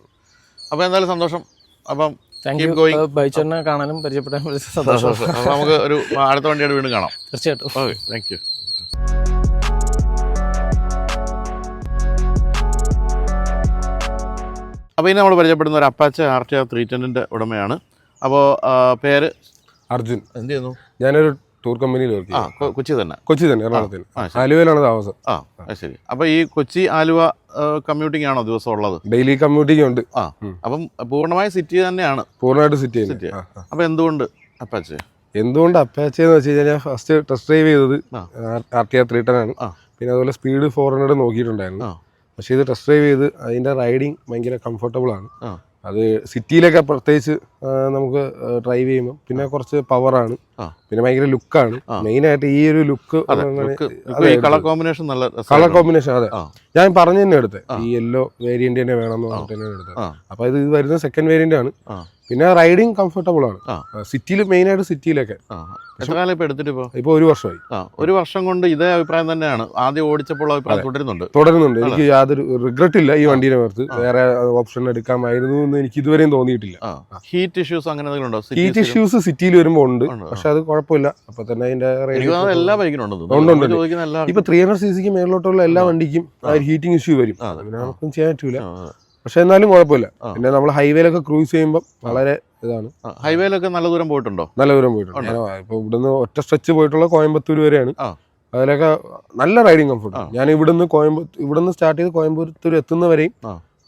അപ്പൊ എന്തായാലും സന്തോഷം. അപ്പം താങ്ക് യു. ബൈച്ചേട്ടനെ കാണാനും പരിചയപ്പെടാൻ സന്തോഷം. അപ്പൊ നമുക്ക് ഒരു അടുത്ത വണ്ടിയുടെ വീണ്ടും കാണാം. തീർച്ചയായിട്ടും. ഓക്കെ താങ്ക് യു അപ്പോൾ ഇനി നമ്മൾ പരിചയപ്പെടുന്ന ഒരു Apache R T R three ടെന്നിന്റെ ഉടമയാണ്. അപ്പോൾ പേര്? അർജുൻ. എന്ത് ചെയ്യുന്നു? ഞാനൊരു ടൂർ കമ്പനിയിൽ വർക്ക് ആ കൊച്ചി തന്നെ. കൊച്ചി തന്നെ എറണാകുളത്തിൽ ആലുവയിലാണ് താമസം. ആ ശരി. അപ്പൊ ഈ കൊച്ചി ആലുവ കമ്മ്യൂട്ടിംഗ് ആണോ ദിവസം ഉള്ളത്? ഡെയിലി കമ്മ്യൂട്ടിംഗ് ഉണ്ട്. ആ അപ്പം പൂർണമായി സിറ്റി തന്നെയാണ്. പൂർണമായിട്ട് സിറ്റി സിറ്റി. അപ്പോൾ എന്തുകൊണ്ട് അപ്പാച്ച്? എന്തുകൊണ്ട് അപ്പാച്ചെ എന്ന് വെച്ച് കഴിഞ്ഞാൽ ഫസ്റ്റ് ടെസ്റ്റ് ഡ്രൈവ് ചെയ്തത്. R T R three ten ആണ്. പിന്നെ അതുപോലെ സ്പീഡ് ഫോർ ഹൺഡ്രഡ് നോക്കിയിട്ടുണ്ടായിരുന്നു. പക്ഷേ ഇത് ടെസ്റ്റ് ഡ്രൈവ് ചെയ്ത് അതിന്റെ റൈഡിങ് ഭയങ്കര കംഫർട്ടബിൾ ആണ്. അത് സിറ്റിയിലൊക്കെ പ്രത്യേകിച്ച് നമുക്ക് ഡ്രൈവ് ചെയ്യുമ്പോൾ പിന്നെ കുറച്ച് പവറാണ്. പിന്നെ ഭയങ്കര ലുക്കാണ് മെയിൻ മെയിനായിട്ട് ഈ ഒരു ലുക്ക് കളർ കോമ്പിനേഷൻ നല്ല കളർ കോമ്പിനേഷൻ അതെ. ഞാൻ പറഞ്ഞു തന്നെ എടുത്തത് ഈ യെല്ലോ വേരിയന്റ് തന്നെ വേണമെന്ന് പറഞ്ഞിട്ട് തന്നെ എടുത്തത്. അപ്പൊ ഇത് വരുന്ന സെക്കൻഡ് വേരിയന്റ് ആണ്. പിന്നെ റൈഡിങ് കംഫർട്ടബിൾ ആണ്. സിറ്റിയിൽ മെയിൻ ആയിട്ട് സിറ്റിയിലൊക്കെ ആ എത്ര കാലം ഇപ്പോൾ എടുത്തിട്ട് ഇപ്പോ? ഇപ്പൊ ഒരു വർഷമായി. ഒരു വർഷം കൊണ്ട് ഇതേ അഭിപ്രായം തന്നെയാണ്. ആദ്യം ഓടിച്ചപ്പോൾ അഭിപ്രായം തുടരുന്നുണ്ട്. തുടരുന്നുണ്ട്. എനിക്ക് യാതൊരു റിഗ്രറ്റ് ഇല്ല ഈ വണ്ടീനെ പുറത്ത് വേറെ ഓപ്ഷൻ എടുക്കാമായിരുന്നു എന്ന് എനിക്ക് ഇതുവരെയും തോന്നിയിട്ടില്ല. ഹീറ്റ് ഇഷ്യൂസ് അങ്ങനെ ഉണ്ടോ? ഹീറ്റ് ഇഷ്യൂസ് സിറ്റിയിൽ വരുമ്പോൾ ഉണ്ട്. പക്ഷെ അത് കുഴപ്പമില്ല. അപ്പൊ തന്നെ അതിന്റെ എല്ലാ ബൈക്കിനും ഇപ്പൊ ത്രീ ഹൺഡ്രഡ് സി സിക്ക് മേളിലോട്ടുള്ള എല്ലാ വണ്ടിക്കും ഹീറ്റിംഗ് ഇഷ്യൂ വരും. അതിനൊന്നും അതെ. ചെയ്യാൻ പറ്റൂല. പക്ഷെ എന്നാലും കുഴപ്പമില്ല. പിന്നെ നമ്മൾ ഹൈവേയിലൊക്കെ ക്രൂസ് ചെയ്യുമ്പോൾ വളരെ ഇതാണ്. ഹൈവേയിലൊക്കെ നല്ല ദൂരം പോയിട്ടുണ്ടോ? നല്ല ദൂരം പോയിട്ടുണ്ട്. ഇപ്പൊ ഇവിടുന്ന് ഒറ്റ സ്ട്രെച്ച് പോയിട്ടുള്ള കോയമ്പത്തൂർ വരെയാണ്. അതിലൊക്കെ നല്ല റൈഡിങ് കംഫർട്ട് ഞാൻ ഇവിടുന്ന് കോയമ്പത്തൂർ ഇവിടുന്ന് സ്റ്റാർട്ട് ചെയ്ത് കോയമ്പത്തൂർ എത്തുന്നവരെയും.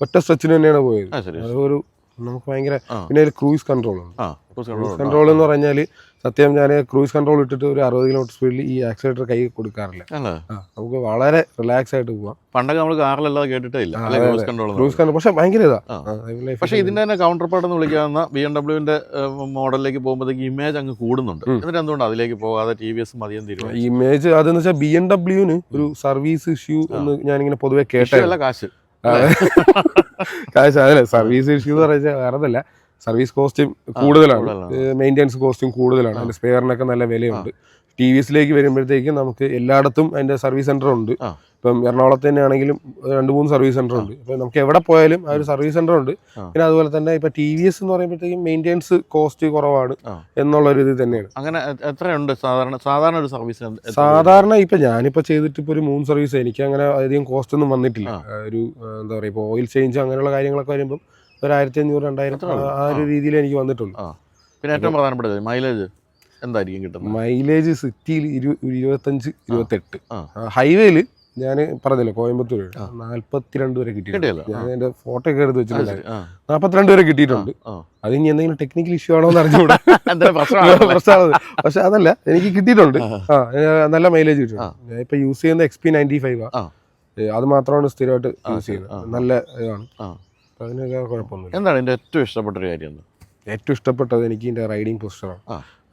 ഒറ്റ സ്ട്രെച്ചിന് തന്നെയാണ് പോയത്. ഒരു നമുക്ക് ഭയങ്കര. പിന്നെ അതിൽ ക്രൂയിസ് കൺട്രോൾ ഉണ്ട്. ക്രൂയിസ് കൺട്രോൾ എന്ന് പറഞ്ഞാൽ സത്യം ഞാൻ ക്രൂയിസ് കൺട്രോൾ ഇട്ടിട്ട് ഒരു അറുപത് കിലോമീറ്റർ സ്പീഡിൽ ഈ ആക്സിലേറ്റർ കൈ കൊടുക്കാറില്ല. നമുക്ക് വളരെ റിലാക്സ് ആയിട്ട് പോവാം. പണ്ടൊക്കെ നമ്മൾ കാറിലല്ലാതെ കേട്ടിട്ടേ ഇല്ല. ക്രൂസ് കൺട്രോൾ പക്ഷെ ഭയങ്കര ഇതാ. പക്ഷേ ഇതിന്റെ തന്നെ കൗണ്ടർ പാർട്ട് എന്ന് വിളിക്കാവുന്ന ബി എം ഡബ്ല്യുവിന്റെ മോഡലിലേക്ക് പോകുമ്പോഴത്തേക്ക് ഇമേജ് അങ്ങ് കൂടുന്നുണ്ട്. എന്നിട്ട് എന്തുകൊണ്ട് അതിലേക്ക് പോകാതെ ടി വി എസ് മതിയെന്ന് തീരുമാനം ഇമേജ് അതെന്ന് വെച്ചാൽ ബി എം ഡബ്ല്യുവിന് ഒരു സർവീസ് ഇഷ്യൂ എന്ന് ഞാനിങ്ങനെ പൊതുവെ അല്ല കാശ്. കാശ് അതല്ലേ സർവീസ് ഇഷ്യൂ എന്ന് പറഞ്ഞാൽ വേറെതല്ല സർവീസ് കോസ്റ്റും കൂടുതലാണ്. കൂടുതലാണ്. മെയിന്റെനൻസ് കോസ്റ്റും കൂടുതലാണ്. അതിന്റെ സ്പെയറിനൊക്കെ നല്ല വിലയുണ്ട്. ടി വി എസിലേക്ക് വരുമ്പോഴത്തേക്കും നമുക്ക് എല്ലായിടത്തും അതിന്റെ സർവീസ് സെന്റർ ഉണ്ട്. ഇപ്പം എറണാകുളത്ത് തന്നെ ആണെങ്കിലും രണ്ട് മൂന്ന് സർവീസ് സെന്റർ ഉണ്ട്. അപ്പൊ നമുക്ക് എവിടെ പോയാലും ആ ഒരു സർവീസ് സെന്റർ ഉണ്ട്. പിന്നെ അതുപോലെ തന്നെ ഇപ്പൊ ടി വി എസ് എന്ന് പറയുമ്പോഴത്തേക്കും മെയിന്റെനൻസ് കോസ്റ്റ് കുറവാണ് എന്നുള്ള ഒരു ഇത് തന്നെയാണ്. അങ്ങനെ എത്രയുണ്ട് സാധാരണ സാധാരണ ഒരു സർവീസ് സാധാരണ ഇപ്പൊ ഞാനിപ്പോ ചെയ്തിട്ട് ഇപ്പൊ ഒരു മൂന്ന് സർവീസ് എനിക്ക് അങ്ങനെ അധികം കോസ്റ്റ് ഒന്നും വന്നിട്ടില്ല. ഒരു എന്താ പറയുക ഇപ്പോൾ ഓയിൽ ചേഞ്ച് അങ്ങനെയുള്ള കാര്യങ്ങളൊക്കെ വരുമ്പോൾ ഒരു ആയിരത്തി അഞ്ഞൂറ് രണ്ടായിരം അത്രേ ഉള്ളൂ. ആ ഒരു രീതിയിൽ എനിക്ക് വന്നിട്ടുള്ളൂ പിന്നെ ഏറ്റവും പ്രധാനപ്പെട്ടത് മൈലേജ്. എന്തായിരിക്കും കിട്ടുന്നത്? മൈലേജ് സിറ്റിയിൽ ഇരു ഇരുപത്തഞ്ച് ഇരുപത്തെട്ട്. ഹൈവേയിൽ ഞാൻ പറഞ്ഞല്ലോ കോയമ്പത്തൂർ നാല്പത്തിരണ്ട് വരെ കിട്ടിയിട്ടുണ്ട്. എന്റെ ഞാൻ ഫോട്ടോ ഒക്കെ എടുത്ത് വെച്ചിട്ടുണ്ട്. നാൽപ്പത്തിരണ്ട് വരെ കിട്ടിയിട്ടുണ്ട്. അത് ഇനി എന്തെങ്കിലും ടെക്നിക്കൽ ഇഷ്യൂ ആണോ എന്ന് അറിഞ്ഞുകൂടാ. പ്രശ്നമാണോ? പക്ഷെ അതല്ല എനിക്ക് കിട്ടിയിട്ടുണ്ട്. നല്ല മൈലേജ് കിട്ടും ഞാൻ ഇപ്പൊ യൂസ് ചെയ്യുന്ന എക്സ് പി നയന്റി ഫൈവ് ആ. അത് മാത്രമാണ് സ്ഥിരമായിട്ട് യൂസ് ചെയ്യുന്നത്. നല്ല ഇതാണ്. അതിനൊക്കെ കുഴപ്പമൊന്നുമില്ല. എന്താണ് ഇതിന്റെ ഏറ്റവും ഇഷ്ടപ്പെട്ട ഒരു കാര്യം? ഏറ്റവും ഇഷ്ടപ്പെട്ടത് എനിക്ക് ഇതിന്റെ റൈഡിങ് പോസ്റ്ററാണ്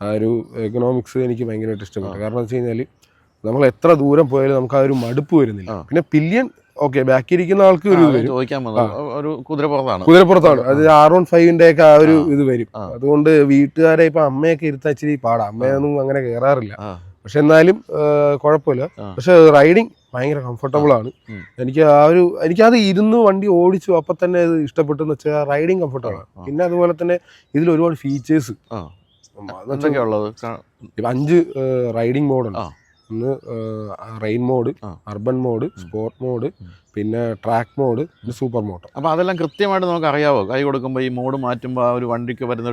ആ. ഒരു എക്കണോമിക്സ് എനിക്ക് ഭയങ്കരമായിട്ട് ഇഷ്ടപ്പെട്ടു. കാരണം വെച്ച് കഴിഞ്ഞാൽ നമ്മൾ എത്ര ദൂരം പോയാലും നമുക്ക് ആ ഒരു മടുപ്പ് വരുന്നില്ല. പിന്നെ പില്യൻ ഓക്കെ ബാക്കി ഇരിക്കുന്ന ആൾക്ക് ഒരു ഒരു കുതിരപ്പുറത്താണ്. കുതിരപ്പുറത്താണ്. അത് ആർ വൺ ഫൈവിന്റെ ഒക്കെ ആ ഒരു ഇത് വരും. അതുകൊണ്ട് വീട്ടുകാരെ ഇപ്പൊ അമ്മയൊക്കെ ഇരുത്താ ഇച്ചിരി പാടാ. അമ്മയൊന്നും അങ്ങനെ കയറാറില്ല പക്ഷെ എന്നാലും കുഴപ്പമില്ല. പക്ഷെ റൈഡിങ് ഭയങ്കര കംഫർട്ടബിൾ ആണ്. എനിക്ക് ആ ഒരു എനിക്കത് ഇരുന്ന് വണ്ടി ഓടിച്ചു അപ്പൊ തന്നെ ഇത് ഇഷ്ടപ്പെട്ടെന്ന് വെച്ചാൽ റൈഡിങ് കംഫർട്ടബിൾ ആണ്. പിന്നെ അതുപോലെ തന്നെ ഇതിൽ ഒരുപാട് ഫീച്ചേഴ്സ് ആ. എന്തൊക്കെയാ ഉള്ളത്? അഞ്ച് റൈഡിംഗ് മോഡ് ഉണ്ട്. ഒന്ന് rain mode. Urban mode sport mode പിന്നെ ട്രാക്ക് മോഡ് സൂപ്പർ മോഡ് അപ്പൊ അതെല്ലാം കൃത്യമായിട്ട് നമുക്ക് അറിയാവോ കൈ കൊടുക്കുമ്പോൾ ഈ മോഡ് മാറ്റുമ്പോൾ ആ ഒരു വണ്ടിക്ക് വരുന്ന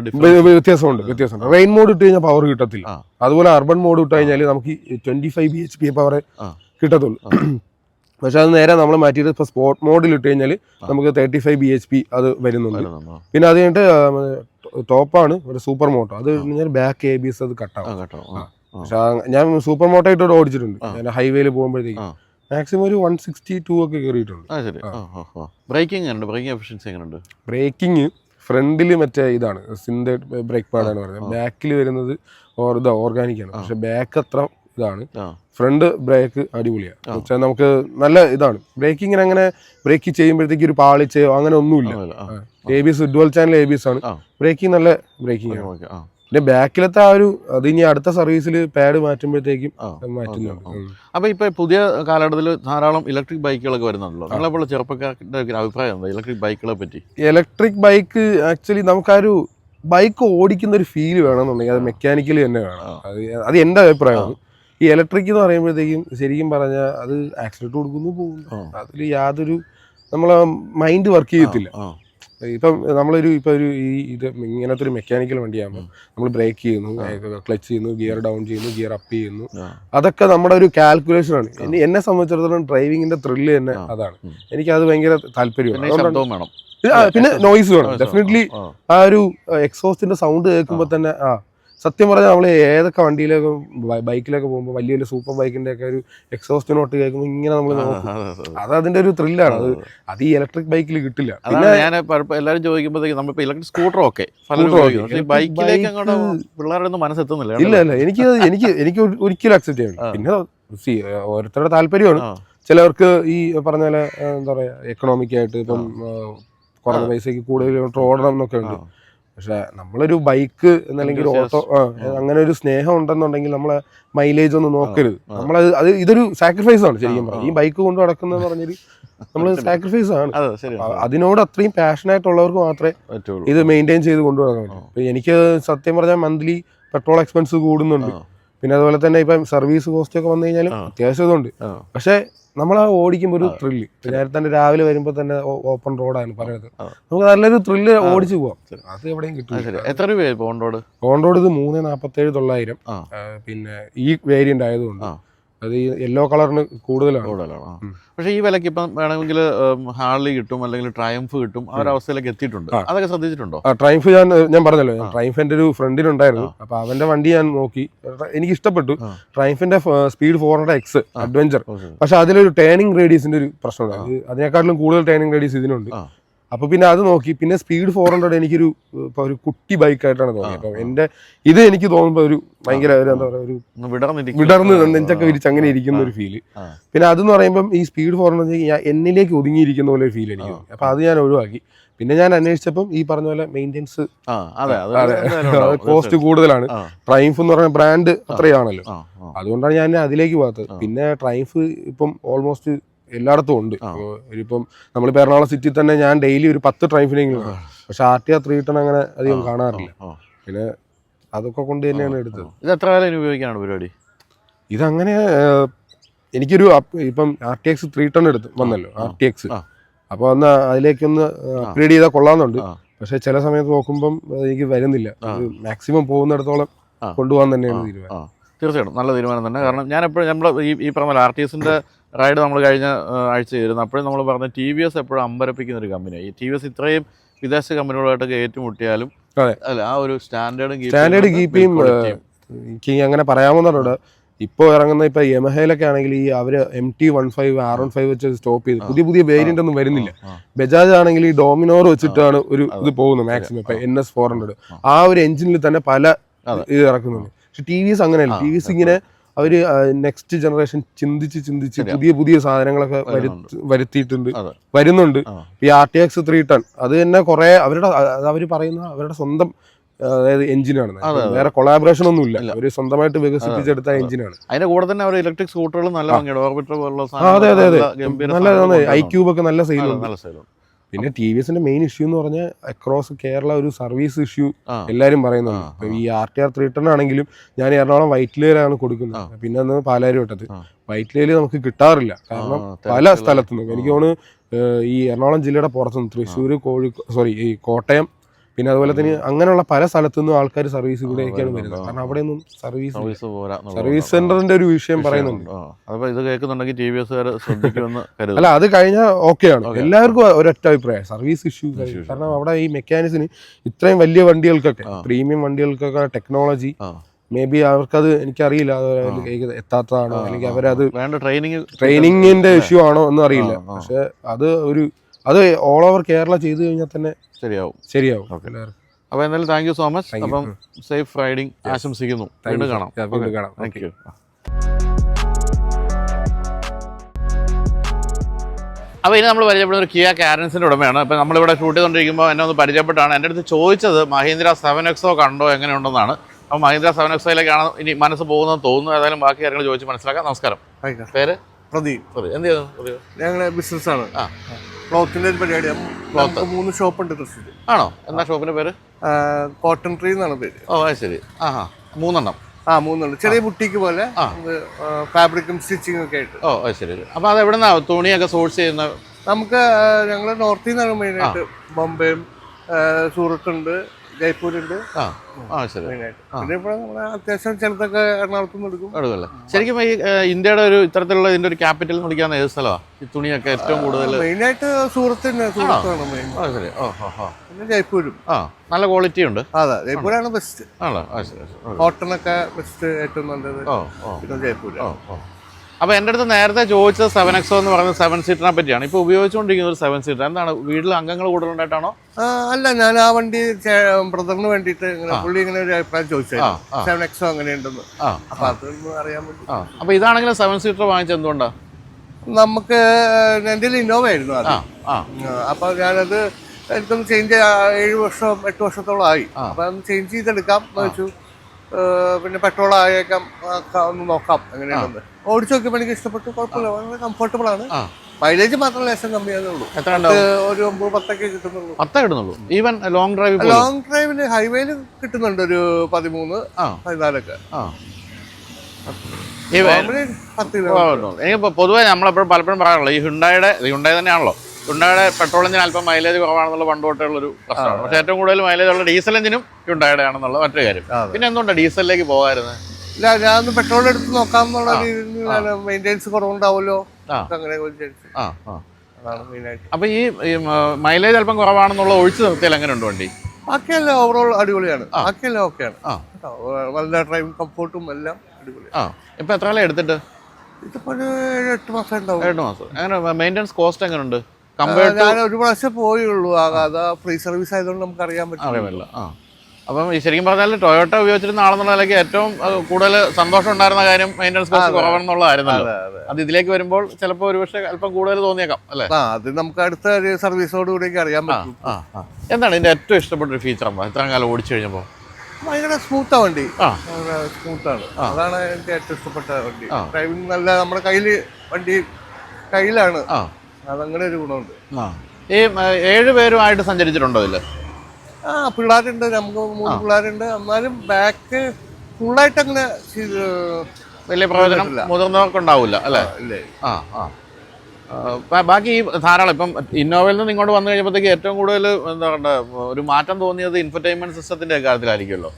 വ്യത്യാസമുണ്ട് വ്യത്യാസമുണ്ട്. റെയിൻ മോഡ് ഇട്ട് കഴിഞ്ഞാൽ പവർ കിട്ടത്തില്ല. അതുപോലെ അർബൻ മോഡ് ഇട്ട് കഴിഞ്ഞാൽ നമുക്ക് twenty five B H P power. കിട്ടത്തുള്ളൂ. പക്ഷെ അത് നേരെ നമ്മൾ മാറ്റിയിട്ട് ഇപ്പോൾ സ്പോർട്ട് മോഡിൽ ഇട്ട് കഴിഞ്ഞാൽ നമുക്ക് thirty five B H P അത് വരുന്നുണ്ട്. പിന്നെ അത് കഴിഞ്ഞിട്ട് ടോപ്പാണ് ഒരു സൂപ്പർ മോട്ടോ. അത് കഴിഞ്ഞാൽ ബാക്ക് എ ബി എസ് അത് കട്ടാവും. പക്ഷെ ഞാൻ സൂപ്പർ മോട്ടോ ആയിട്ട് ഓടിച്ചിട്ടുണ്ട്. ഞാൻ ഹൈവേയിൽ പോകുമ്പോഴത്തേക്ക്. മാക്സിമം ഒരു വൺ സിക്സ്റ്റി ടു ഒക്കെ കയറിയിട്ടുണ്ട് ബ്രേക്കിംഗ് എങ്ങനെയുണ്ട്? ബ്രേക്കിംഗ് എഫിഷ്യൻസി എങ്ങനെയുണ്ട്? ബ്രേക്കിംഗ് ഫ്രണ്ടിൽ മറ്റേ ഇതാണ് സിന്തറ്റിക് ബ്രേക്ക് പാഡാണ് പറയുന്നത്. ബാക്കിൽ വരുന്നത് ഓർ ഇതാ ഓർഗാനിക് ആണ്. പക്ഷെ ബാക്ക് അത്ര ഇതാണ്. ഫ്രണ്ട് ബ്രേക്ക് അടിപൊളിയാണ്. വെച്ചാൽ നമുക്ക് നല്ല ഇതാണ്. ബ്രേക്കിങ്ങിന് അങ്ങനെ ബ്രേക്ക് ചെയ്യുമ്പോഴത്തേക്ക് ഒരു പാളിച്ചയോ അങ്ങനെ ഒന്നുമില്ല. A B S dual channel A B S ആണ്. ബ്രേക്കിംഗ് നല്ല ബ്രേക്കിംഗ് ആണ്. പിന്നെ ബാക്കിലത്തെ ആ ഒരു അത് ഇനി അടുത്ത സർവീസിൽ പാഡ് മാറ്റുമ്പോഴത്തേക്കും മാറ്റുന്നുണ്ട്. അപ്പൊ ഇപ്പൊ പുതിയ കാലഘട്ടത്തിൽ ധാരാളം ഇലക്ട്രിക് ബൈക്കുകളൊക്കെ വരുന്നുണ്ടല്ലോ. നിങ്ങളെപ്പോലെ ചെറുപ്പക്കാരുടെ അഭിപ്രായം എന്താ? ഇലക്ട്രിക് ബൈക്കുകളെ പറ്റി. ഇലക്ട്രിക് ബൈക്ക് ആക്ച്വലി നമുക്കൊരു ബൈക്ക് ഓടിക്കുന്ന ഒരു ഫീൽ വേണമെന്നുണ്ടെങ്കിൽ അത് മെക്കാനിക്കലി തന്നെ വേണം. അത് അത് എന്റെ അഭിപ്രായമാണ് ഈ ഇലക്ട്രിക് എന്ന് പറയുമ്പോഴത്തേക്കും ശരിക്കും പറഞ്ഞാൽ അത് ആക്സിഡന്റ് കൊടുക്കുന്നു പോകുന്നു. അതിൽ യാതൊരു നമ്മളെ മൈൻഡ് വർക്ക് ചെയ്യത്തില്ല. ഇപ്പം നമ്മളൊരു ഇപ്പൊ ഒരു ഈ ഇത് ഇങ്ങനത്തെ ഒരു മെക്കാനിക്കൽ വണ്ടിയാകുമ്പോൾ നമ്മൾ ബ്രേക്ക് ചെയ്യുന്നു ക്ലച്ച് ചെയ്യുന്നു ഗിയർ ഡൗൺ ചെയ്യുന്നു ഗിയർ അപ്പ് ചെയ്യുന്നു. അതൊക്കെ നമ്മുടെ ഒരു കാൽക്കുലേഷൻ ആണ്. എന്നെ- സംബന്ധിച്ചിടത്തോളം ഡ്രൈവിങ്ങിന്റെ ത്രില്ല് തന്നെ അതാണ്. എനിക്ക് അത് ഭയങ്കര താല്പര്യമാണ്. പിന്നെ നോയിസ് വേണം. ഡെഫിനറ്റ്ലി ആ, ആ ഒരു എക്സോസ്റ്റിന്റെ സൗണ്ട് കേൾക്കുമ്പോൾ തന്നെ ആ സത്യം പറഞ്ഞാൽ നമ്മൾ ഏതൊക്കെ വണ്ടിയിലൊക്കെ ബൈക്കിലൊക്കെ പോകുമ്പോൾ വലിയ വലിയ സൂപ്പർ ബൈക്കിന്റെ ഒക്കെ ഒരു എക്സോസ്റ്റ് നോട്ട് കേൾക്കുമ്പോൾ ഇങ്ങനെ നമ്മൾ നോക്കും. അത് അതിന്റെ ഒരു ത്രില്ലാണ് അത് അത് ഈ ഇലക്ട്രിക് ബൈക്കിൽ കിട്ടില്ല. പിന്നെ ഞാൻ എല്ലാവരും ചോദിക്കുമ്പോഴത്തേക്ക് നമ്മളിപ്പോൾ ഇലക്ട്രിക് സ്കൂട്ടർ ഒക്കെ. ബൈക്കിലേക്ക് പിള്ളേരുടെ ഒന്നും മനസ്സെത്തുന്നില്ല ഇല്ല ഇല്ല. എനിക്ക് എനിക്ക് എനിക്ക് ഒരു- ഒരിക്കലും അക്സെപ്റ്റ് ചെയ്യണം പിന്നെ ഓരോരുത്തരുടെ താല്പര്യമാണ്. ചിലവർക്ക് ഈ പറഞ്ഞ പോലെ എന്താ പറയാ എക്കണോമിക് ആയിട്ട് ഇപ്പം കുറഞ്ഞ പൈസക്ക് കൂടുതൽ കിലോമീറ്റർ ഓടണം എന്നൊക്കെ ഉണ്ട്. പക്ഷെ നമ്മളൊരു ബൈക്ക് എന്നല്ലെങ്കിൽ ഓട്ടോ അങ്ങനെ ഒരു സ്നേഹം ഉണ്ടെന്നുണ്ടെങ്കിൽ നമ്മളെ മൈലേജ് ഒന്നും നോക്കരുത്. നമ്മൾ നമ്മളത് അത് ഇതൊരു സാക്രിഫൈസ് ആണ് ശരിക്കും പറഞ്ഞാൽ ഈ ബൈക്ക് കൊണ്ട് നടക്കുന്ന പറഞ്ഞൊരു നമ്മൾ സാക്രിഫൈസ് ആണ്. അതിനോട് അത്രയും പാഷനായിട്ട് ഉള്ളവർക്ക് മാത്രമേ ഇത് മെയിന്റെയിൻ ചെയ്ത് കൊണ്ടുപോകാൻ പറ്റും. എനിക്ക് സത്യം പറഞ്ഞാൽ മന്ത്ലി പെട്രോൾ എക്സ്പെൻസ് കൂടുന്നുണ്ട്. പിന്നെ അതുപോലെ തന്നെ ഇപ്പം സർവീസ് കോസ്റ്റ് ഒക്കെ വന്നു കഴിഞ്ഞാലും. അത്യാവശ്യം ഇതുണ്ട്. പക്ഷേ നമ്മൾ ആ ഓടിക്കുമ്പോൾ ഒരു ത്രില്ല് നേരത്തെ തന്നെ രാവിലെ വരുമ്പോൾ തന്നെ ഓപ്പൺ റോഡാണ് പറയുന്നത്. നമുക്ക് നല്ലൊരു ത്രില്ല് ഓടിച്ചു പോവാം. അത് എവിടെയും കിട്ടും എത്ര രൂപയായി ഓൺ റോഡ് ഇത് മൂന്ന് നാൽപ്പത്തേഴ് തൊള്ളായിരം. പിന്നെ ഈ വേരിയന്റ് ആയതുകൊണ്ട്. അത് ഈ യെല്ലോ കളറിന് കൂടുതലാണ്. കൂടുതലാണ് പക്ഷെ ഈ വിലക്ക് ഇപ്പം വേണമെങ്കിൽ ഹാർലി കിട്ടും അല്ലെങ്കിൽ ട്രയംഫ് കിട്ടും ആ ഒരു അവസ്ഥയിലേക്ക് എത്തിയിട്ടുണ്ട്. അതൊക്കെ ശ്രദ്ധിച്ചിട്ടുണ്ടോ? ആ ട്രൈംഫ് ഞാൻ ഞാൻ പറഞ്ഞല്ലോ ആ. ട്രൈംഫ് എന്റെ ഒരു ഫ്രണ്ടിനുണ്ടായിരുന്നു അപ്പൊ അവന്റെ വണ്ടി ഞാൻ നോക്കി. എനിക്ക് ഇഷ്ടപ്പെട്ടു ആ. ട്രൈംഫിന്റെ speed four hundred X adventure. പക്ഷേ അതിലൊരു ടേണിംഗ് റേഡിയസിന്റെ ഒരു പ്രശ്നമുണ്ട്. അതിനേക്കാട്ടിലും അതിനെക്കാട്ടിലും കൂടുതൽ ടേണിംഗ് റേഡിയസ് ഇതിനുണ്ട്. ആ. അപ്പൊ പിന്നെ അത് നോക്കി. പിന്നെ സ്പീഡ് ഫോർ ഹൺഡ്രഡ് എനിക്കൊരു ഒരു കുട്ടി ബൈക്കായിട്ടാണ് തോന്നിയത്. അപ്പൊ എന്റെ ഇത് എനിക്ക് തോന്നുമ്പോൾ ഒരു ഭയങ്കര ഒരു എന്താ പറയുക ഒരു വിടർന്ന് നെഞ്ചൊക്കെ വിരിച്ച് അങ്ങനെ ഇരിക്കുന്ന ഒരു ഫീൽ പിന്നെ അതെന്ന് പറയുമ്പോൾ ഈ സ്പീഡ് ഫോർ ഹൺഡ്രഡ് ഞാൻ എന്നിലേക്ക് ഒതുങ്ങിയിരിക്കുന്ന പോലെ ഒരു ഫീൽ എനിക്ക്. അപ്പോൾ അപ്പൊ അത് ഞാൻ ഒഴിവാക്കി. പിന്നെ ഞാൻ അന്വേഷിച്ചപ്പം ഈ പറഞ്ഞ പോലെ മെയിന്റെനൻസ്. കോസ്റ്റ് കൂടുതലാണ്. ട്രൈംഫ് എന്ന് പറഞ്ഞ ബ്രാൻഡ് അത്രയാണല്ലോ. അതുകൊണ്ടാണ് ഞാൻ അതിലേക്ക് പോകാത്തത്. പിന്നെ ട്രൈംഫ് ഇപ്പം ഓൾമോസ്റ്റ് എല്ലായിടത്തും ഉണ്ട്. ഇപ്പൊ നമ്മളിപ്പോൾ എറണാകുളം സിറ്റി തന്നെ ഞാൻ ഡെയിലി ഒരു പത്ത് ട്രൈഫിനെങ്കിലും. പക്ഷെ R T R three ten അങ്ങനെ അധികം കാണാറില്ല. പിന്നെ അതൊക്കെ കൊണ്ട് തന്നെയാണ് എടുത്തത്. ഇത് എത്ര കാലം ഉപയോഗിക്കാണ് ഉപയോഗിക്കാനാണ് പരിപാടി? ഇതങ്ങനെ എനിക്കൊരു ഇപ്പം R T X three ten എടുത്ത് വന്നല്ലോ. R T X. അപ്പോൾ ഒന്ന് അതിലേക്കൊന്ന് അപ്ഗ്രേഡ് ചെയ്താൽ കൊള്ളാമെന്നുണ്ട്. പക്ഷെ ചില സമയത്ത് നോക്കുമ്പം എനിക്ക് വരുന്നില്ല. മാക്സിമം പോകുന്നിടത്തോളം. കൊണ്ടുപോകാൻ തന്നെയാണ് തീരുമാനം. തീർച്ചയായിട്ടും നല്ല തീരുമാനം തന്നെ. കാരണം ഞാൻ എപ്പോഴും നമ്മൾ ഈ ഈ പറഞ്ഞ ആർ ടി എസിന്റെ റൈഡ് നമ്മൾ കഴിഞ്ഞ ആഴ്ച ചെയ്തിരുന്നു അപ്പോഴും നമ്മൾ പറഞ്ഞ ടി വി എസ് എപ്പോഴും അമ്പരപ്പിക്കുന്ന ഒരു കമ്പനിയാണ് ഈ ടി വി എസ് ഇത്രയും വിദേശ കമ്പനികളുമായിട്ടൊക്കെ ഏറ്റുമുട്ടിയാലും. അല്ല ആ ഒരു സ്റ്റാൻഡേർഡും സ്റ്റാൻഡേർഡ് കീപ്പിയും എനിക്ക് അങ്ങനെ പറയാമെന്നുള്ളത് ഇപ്പോൾ ഇറങ്ങുന്ന ഇപ്പൊ യമഹയിലൊക്കെ ആണെങ്കിൽ ഈ അവർ M T one five R one five വെച്ച് സ്റ്റോപ്പ് ചെയ്ത് പുതിയ പുതിയ വേരിയന്റ് ഒന്നും വരുന്നില്ല. ബജാജ് ആണെങ്കിൽ ഈ ഡോമിനോർ വെച്ചിട്ടാണ് ഒരു ഇത് പോകുന്നത് മാക്സിമം ഇപ്പൊ എൻ എസ് ഫോർ ഹൺഡ്രഡ് ആ. ഒരു എഞ്ചിനിൽ തന്നെ പല. ഇത് ഇറക്കുന്നുണ്ട്. പക്ഷെ ടി വി എസ് അങ്ങനെയല്ല. ടി വി എസ് ഇങ്ങനെ അവർ നെക്സ്റ്റ് ജനറേഷൻ ചിന്തിച്ച് ചിന്തിച്ച് പുതിയ പുതിയ സാധനങ്ങളൊക്കെ. വരുത്തിയിട്ടുണ്ട്. വരുന്നുണ്ട്. ഈ R T X three ten അത് തന്നെ കുറെ അവരുടെ അവർ അവർ പറയുന്ന അവരുടെ സ്വന്തം അതായത് എഞ്ചിനാണ്. വേറെ കൊളാബറേഷൻ ഒന്നും ഇല്ല. അവർ അവർ സ്വന്തമായിട്ട് വികസിപ്പിച്ചെടുത്ത എഞ്ചിനാണ് അതിന്റെ കൂടെ തന്നെ അവർ ഇലക്ട്രിക് സ്കൂട്ടറുകൾ നല്ല. ഓർബിറ്റർ പോലുള്ള അതെ അതെ അതെ. നല്ല ഐ ക്യൂബ് ഒക്കെ നല്ല സെയിൽ സെയിലുണ്ട് പിന്നെ ടി വി എസിന്റെ മെയിൻ ഇഷ്യൂ എന്ന് പറഞ്ഞാൽ അക്രോസ് കേരള ഒരു സർവീസ് ഇഷ്യൂ എല്ലാവരും എല്ലാരും പറയുന്നുണ്ട്. ഈ R T R three ten ആണെങ്കിലും ഞാൻ എറണാകുളം വൈറ്റ്ലേലാണ് കൊടുക്കുന്നത്. പിന്നെ അന്ന് പാലാരി വിട്ടത് വൈറ്റ് വൈറ്റ്ലേൽ നമുക്ക് കിട്ടാറില്ല. കാരണം പല സ്ഥലത്തുനിന്നും. എനിക്ക് തോന്നുന്നു ഈ എറണാകുളം ജില്ലയുടെ പുറത്തുനിന്ന് തൃശ്ശൂർ കോഴിക്കോട് സോറി ഈ കോട്ടയം പിന്നെ അതുപോലെ തന്നെ അങ്ങനെയുള്ള പല സ്ഥലത്തു നിന്നും ആൾക്കാർ സർവീസ് കൂടെയൊക്കെയാണ് വരുന്നത്. കാരണം അവിടെയൊന്നും സർവീസ് സർവീസ് സെന്ററിന്റെ ഒരു വിഷയം പറയുന്നുണ്ട്. അപ്പൊ ഇത് കേൾക്കുന്നുണ്ടെങ്കിൽ ടി വി എസ്കാർ ശ്രദ്ധിക്കുമെന്ന് കരുതുന്നു. അല്ല അത് കഴിഞ്ഞാൽ ഓക്കെയാണ് ആണ്. എല്ലാവർക്കും ഒരൊറ്റ അഭിപ്രായം. സർവീസ് ഇഷ്യൂ കാരണം അവിടെ ഈ മെക്കാനിക്സിന് ഇത്രയും വലിയ വണ്ടികൾക്കൊക്കെ പ്രീമിയം വണ്ടികൾക്കൊക്കെ ടെക്നോളജി. മേ ബി അവർക്കത് എനിക്കറിയില്ല. എത്താത്തതാണോ? അല്ലെങ്കിൽ അവരത് ട്രെയിനിങ് ട്രെയിനിങ്ങിന്റെ ഇഷ്യൂ ആണോ എന്ന് അറിയില്ല. പക്ഷെ അത് ഒരു അത് ഓൾ ഓവർ കേരള ചെയ്തു കഴിഞ്ഞാൽ തന്നെ ശരിയാവും. ശരിയാവും. Okay. എല്ലാവർക്കും. അപ്പൊ എന്തായാലും താങ്ക് യു സോ മച്ച് അപ്പം സേഫ് റൈഡിങ് ആശംസിക്കുന്നു. വീണ്ടും കാണാം. വീണ്ടും കാണാം. താങ്ക് യു അപ്പോൾ ഇനി നമ്മൾ പരിചയപ്പെടുന്ന ഒരു കിയ കാരൻസിന്റെ ഉടമയാണ്. അപ്പോൾ നമ്മളിവിടെ ഷൂട്ട് ചെയ്തുകൊണ്ടിരിക്കുമ്പോൾ എന്നെ ഒന്ന് പരിചയപ്പെട്ടാണ്. എന്റെ അടുത്ത് ചോദിച്ചത് മഹീന്ദ്ര സെവൻ എക്സോ കണ്ടോ എങ്ങനെയുണ്ടെന്നാണ്. അപ്പോൾ മഹീന്ദ്ര സെവൻ എക്സോയിലേക്കാണ് ഇനി മനസ്സ് പോകുന്നതെന്ന് തോന്നുന്നു. ഏതായാലും ബാക്കി കാര്യങ്ങൾ ചോദിച്ച് മനസ്സിലാക്കാം. നമസ്കാരം. പേര്? പ്രദീപ്. പ്രദീപ്. എന്ത് ചെയ്യുന്നു പ്രദീപ്? ഞങ്ങളുടെ ബിസിനസ്സാണ് ആ. ക്ലോത്തിന്റെ ഒരു പരിപാടിയാണ് മൂന്ന് ഷോപ്പ് ഉണ്ട് തൃശ്ശൂർ ആണോ? എന്താ ഷോപ്പിന്റെ പേര്? കോട്ടൺ ട്രീ എന്നാണ് പേര്. ഓ അത് ശരി. ആ മൂന്നെണ്ണം. ആ മൂന്നുണ്ട് ചെറിയ ബുട്ടിക്ക് പോലെ. ഫാബ്രിക്കും സ്റ്റിച്ചിങ്ങും ഒക്കെ ആയിട്ട്. ഓ അത് ശരി. അപ്പൊ അത് എവിടെ നിന്നാണ് തുണിയൊക്കെ സോഴ്സ് ചെയ്യുന്ന നമുക്ക് ഞങ്ങൾ നോർത്തിൽ നിന്നാണ് മെയിനായിട്ട് ബോംബെയും സൂറത്തുണ്ട് ജയ്പൂരുണ്ട്. ആ ആ ശരി. പിന്നെ ഇപ്പോൾ നമ്മൾ അത്യാവശ്യം ചിലതൊക്കെ എറണാകുളത്ത് നിന്ന് എടുക്കും. എടുക്കല്ലേ? ശരിക്കും ഈ ഏഹ്, ഇന്ത്യയുടെ ഒരു ഇത്തരത്തിലുള്ള ഇതിന്റെ ഒരു ക്യാപിറ്റൽ എന്ന് വിളിക്കാവുന്ന ഏത് സ്ഥലമാണ് ഈ തുണിയൊക്കെ ഏറ്റവും കൂടുതൽ മെയിനായിട്ട് സൂറത്തിന് സൂറത്താണ് മെയിൻ. ആ ശരി. ഓ ഓ പിന്നെ ജയ്പൂരും. ആ നല്ല ക്വാളിറ്റി ഉണ്ട്. അതെ ജയ്പൂരാണ് ബെസ്റ്റ് ആണോ? ആ ശരി ശരി. ഓ, കോട്ടണൊക്കെ ബെസ്റ്റ് ഏറ്റവും നല്ലത്. ഓ ഓ. പിന്നെ ജയ്പൂര്. ഓ ഓ. അപ്പോൾ എന്റെ അടുത്ത് നേരത്തെ ചോദിച്ചത് സെവൻ എക്സോ എന്ന് പറയുന്ന സെവൻ സീറ്ററിനെ പറ്റിയാണ്. ഇപ്പോൾ ഉപയോഗിച്ചുകൊണ്ടിരിക്കുന്ന ഒരു സെവൻ സീറ്റർ എന്താണ്? വീട്ടിൽ അംഗങ്ങൾ കൂടുതലുണ്ടായിട്ടാണോ അല്ല ഞാൻ ആ വണ്ടി ബ്രദറിന് വേണ്ടിയിട്ട് ഇങ്ങനെ പുള്ളി ഇങ്ങനെ ഒരു അഭിപ്രായം ചോദിച്ചു. സെവൻ എക്സോ അങ്ങനെയുണ്ടെന്ന് അപ്പോൾ അപ്പൊ അതൊന്ന് അറിയാൻ പറ്റും അപ്പോൾ ഇതാണെങ്കിലും സെവൻ സീറ്റർ വാങ്ങിച്ചത് എന്തുകൊണ്ടാണ് നമുക്ക് എന്റെ ഇന്നോവ ആയിരുന്നു അത്. അപ്പോൾ ഞാനത് എനിക്കൊന്ന് ചേഞ്ച് ഏഴ് വർഷം എട്ട് വർഷത്തോളം ആയി അപ്പം ചേഞ്ച് ചെയ്തെടുക്കാം വെച്ചു. പിന്നെ പെട്രോൾ ആയേക്കാം ഒന്ന് നോക്കാം എങ്ങനെയാണെന്ന് ഓടിച്ചു നോക്കിയപ്പോൾ എനിക്ക് ഇഷ്ടപ്പെട്ടു കുഴപ്പമില്ല വളരെ കംഫർട്ടബിൾ ആണ്. മൈലേജ് മാത്രം ലേശം കമ്മിയാന്നേ ഉള്ളൂ. ഒരു ഒമ്പത് പത്തൊക്കെ കിട്ടുന്നുള്ളൂ. പത്തേ ഈവൻ ലോങ് ഡ്രൈവ് ലോങ് ഡ്രൈവിന് ഹൈവേയിൽ കിട്ടുന്നുണ്ട് ഒരു പതിമൂന്ന് പതിനാലൊക്കെ. എനിക്ക് പൊതുവെ നമ്മളെപ്പോഴും പലപ്പോഴും പറയാറുള്ളത് ഈ ഹുണ്ടായുടെ ഹുണ്ടായി തന്നെയാണല്ലോ. ഹുണ്ടായുടെ പെട്രോൾ എഞ്ചിന് അല്പം മൈലേജ് കുറവാണെന്നുള്ള പണ്ട് തൊട്ടുള്ളൊരു പ്രശ്നമാണ് പക്ഷേ ഏറ്റവും കൂടുതൽ മൈലേജ് ഉള്ള ഡീസൽ എഞ്ചിനും ഹ്യുണ്ടായുടെ ആണെന്നുള്ള മറ്റൊരു കാര്യം. പിന്നെ എന്തുകൊണ്ട് ഡീസലിലേക്ക് പോകാറുന്നത് ഇല്ല ഞാൻ പെട്രോൾ എടുത്ത് നോക്കാം എന്നുള്ള രീതിയിൽ മെയിന്റെനൻസ് കുറവുണ്ടാവുമല്ലോ. അങ്ങനെ അപ്പൊ ഈ മൈലേജ് അല്പം കുറവാണെന്നുള്ള ഒഴിച്ചു നിർത്തിയാൽ എങ്ങനെ ഉണ്ട് വണ്ടി? ബാക്കിയെല്ലാം ഓവറോൾ അടിപൊളിയാണ്. ബാക്കിയെല്ലാം ഓക്കെയാണ്. നല്ല ഡ്രൈവിംഗ് കംഫോർട്ടും എല്ലാം അടിപൊളിയാണ്. ആ. ഇപ്പം എത്ര കാലം എടുത്തിട്ട്? ഇതിപ്പോ ഒരു എട്ട് മാസം ഉണ്ടാവും. എട്ട് മാസം. അങ്ങനെ മെയിന്റെനൻസ് കോസ്റ്റ് എങ്ങനെ ഉണ്ട് ഞാൻ ഒരു പ്രാവശ്യം പോയുള്ളൂ. അത് ഫ്രീ സർവീസ് ആയതുകൊണ്ട് നമുക്ക് അറിയാൻ പറ്റും അറിയാമല്ല ആ. അപ്പം ശരിക്കും പറഞ്ഞാൽ ടൊയോട്ട ഉപയോഗിച്ചിരുന്ന ആളെന്നുള്ള നിലയ്ക്ക് ഏറ്റവും കൂടുതൽ സന്തോഷം ഉണ്ടായിരുന്ന കാര്യം മെയിന്റനൻസ് കോസ്റ്റ് കുറവാണെന്നുള്ളതായിരുന്നല്ലോ. അതെ ഇതിലേക്ക് വരുമ്പോൾ ചിലപ്പോൾ ഒരുപക്ഷെ അല്പം കൂടുതൽ തോന്നിയേക്കാം അല്ലേ? അത് നമുക്ക് അടുത്ത ഒരു സർവീസോട് കൂടിയൊക്കെ അറിയാൻ പറ്റും. എന്താണ് ഇതിന്റെ ഏറ്റവും ഇഷ്ടപ്പെട്ട ഒരു ഫീച്ചർ അമ്മ ഇത്രയും കാലം ഓടിച്ചു കഴിഞ്ഞപ്പോൾ ഭയങ്കര സ്മൂത്താ വണ്ടി. സ്മൂത്താണ്. അതാണ് എനിക്ക് ഏറ്റവും ഇഷ്ടപ്പെട്ട വണ്ടി. ഡ്രൈവിംഗ് നല്ല നമ്മുടെ കയ്യിൽ വണ്ടി കയ്യിലാണ്. അതങ്ങനെ ഒരു ഗുണമുണ്ട്. ആ. ഈ ഏഴ് പേരുമായിട്ട് സഞ്ചരിച്ചിട്ടുണ്ടോ ഇതിൽ ആ പിള്ളേരുണ്ട്. നമുക്ക് മൂന്ന് പിള്ളേരുണ്ട്. എന്നാലും ബാക്ക് ഫുള്ളായിട്ട് അങ്ങനെ വലിയ പ്രയോജനം. മുതിർന്നവർക്ക് ഉണ്ടാവില്ല അല്ലേ? ഇല്ലേ? ആ ആ. ബാക്കി ഈ ധാരാളം ഇപ്പം ഇന്നോവയിൽ നിന്ന് ഇങ്ങോട്ട് വന്നു കഴിഞ്ഞപ്പോഴത്തേക്ക് ഏറ്റവും കൂടുതൽ എന്താ പറയുക ഒരു മാറ്റം തോന്നിയത് ഇൻഫർടൈൻമെന്റ് സിസ്റ്റത്തിന്റെ കാര്യത്തിലായിരിക്കുമല്ലോ.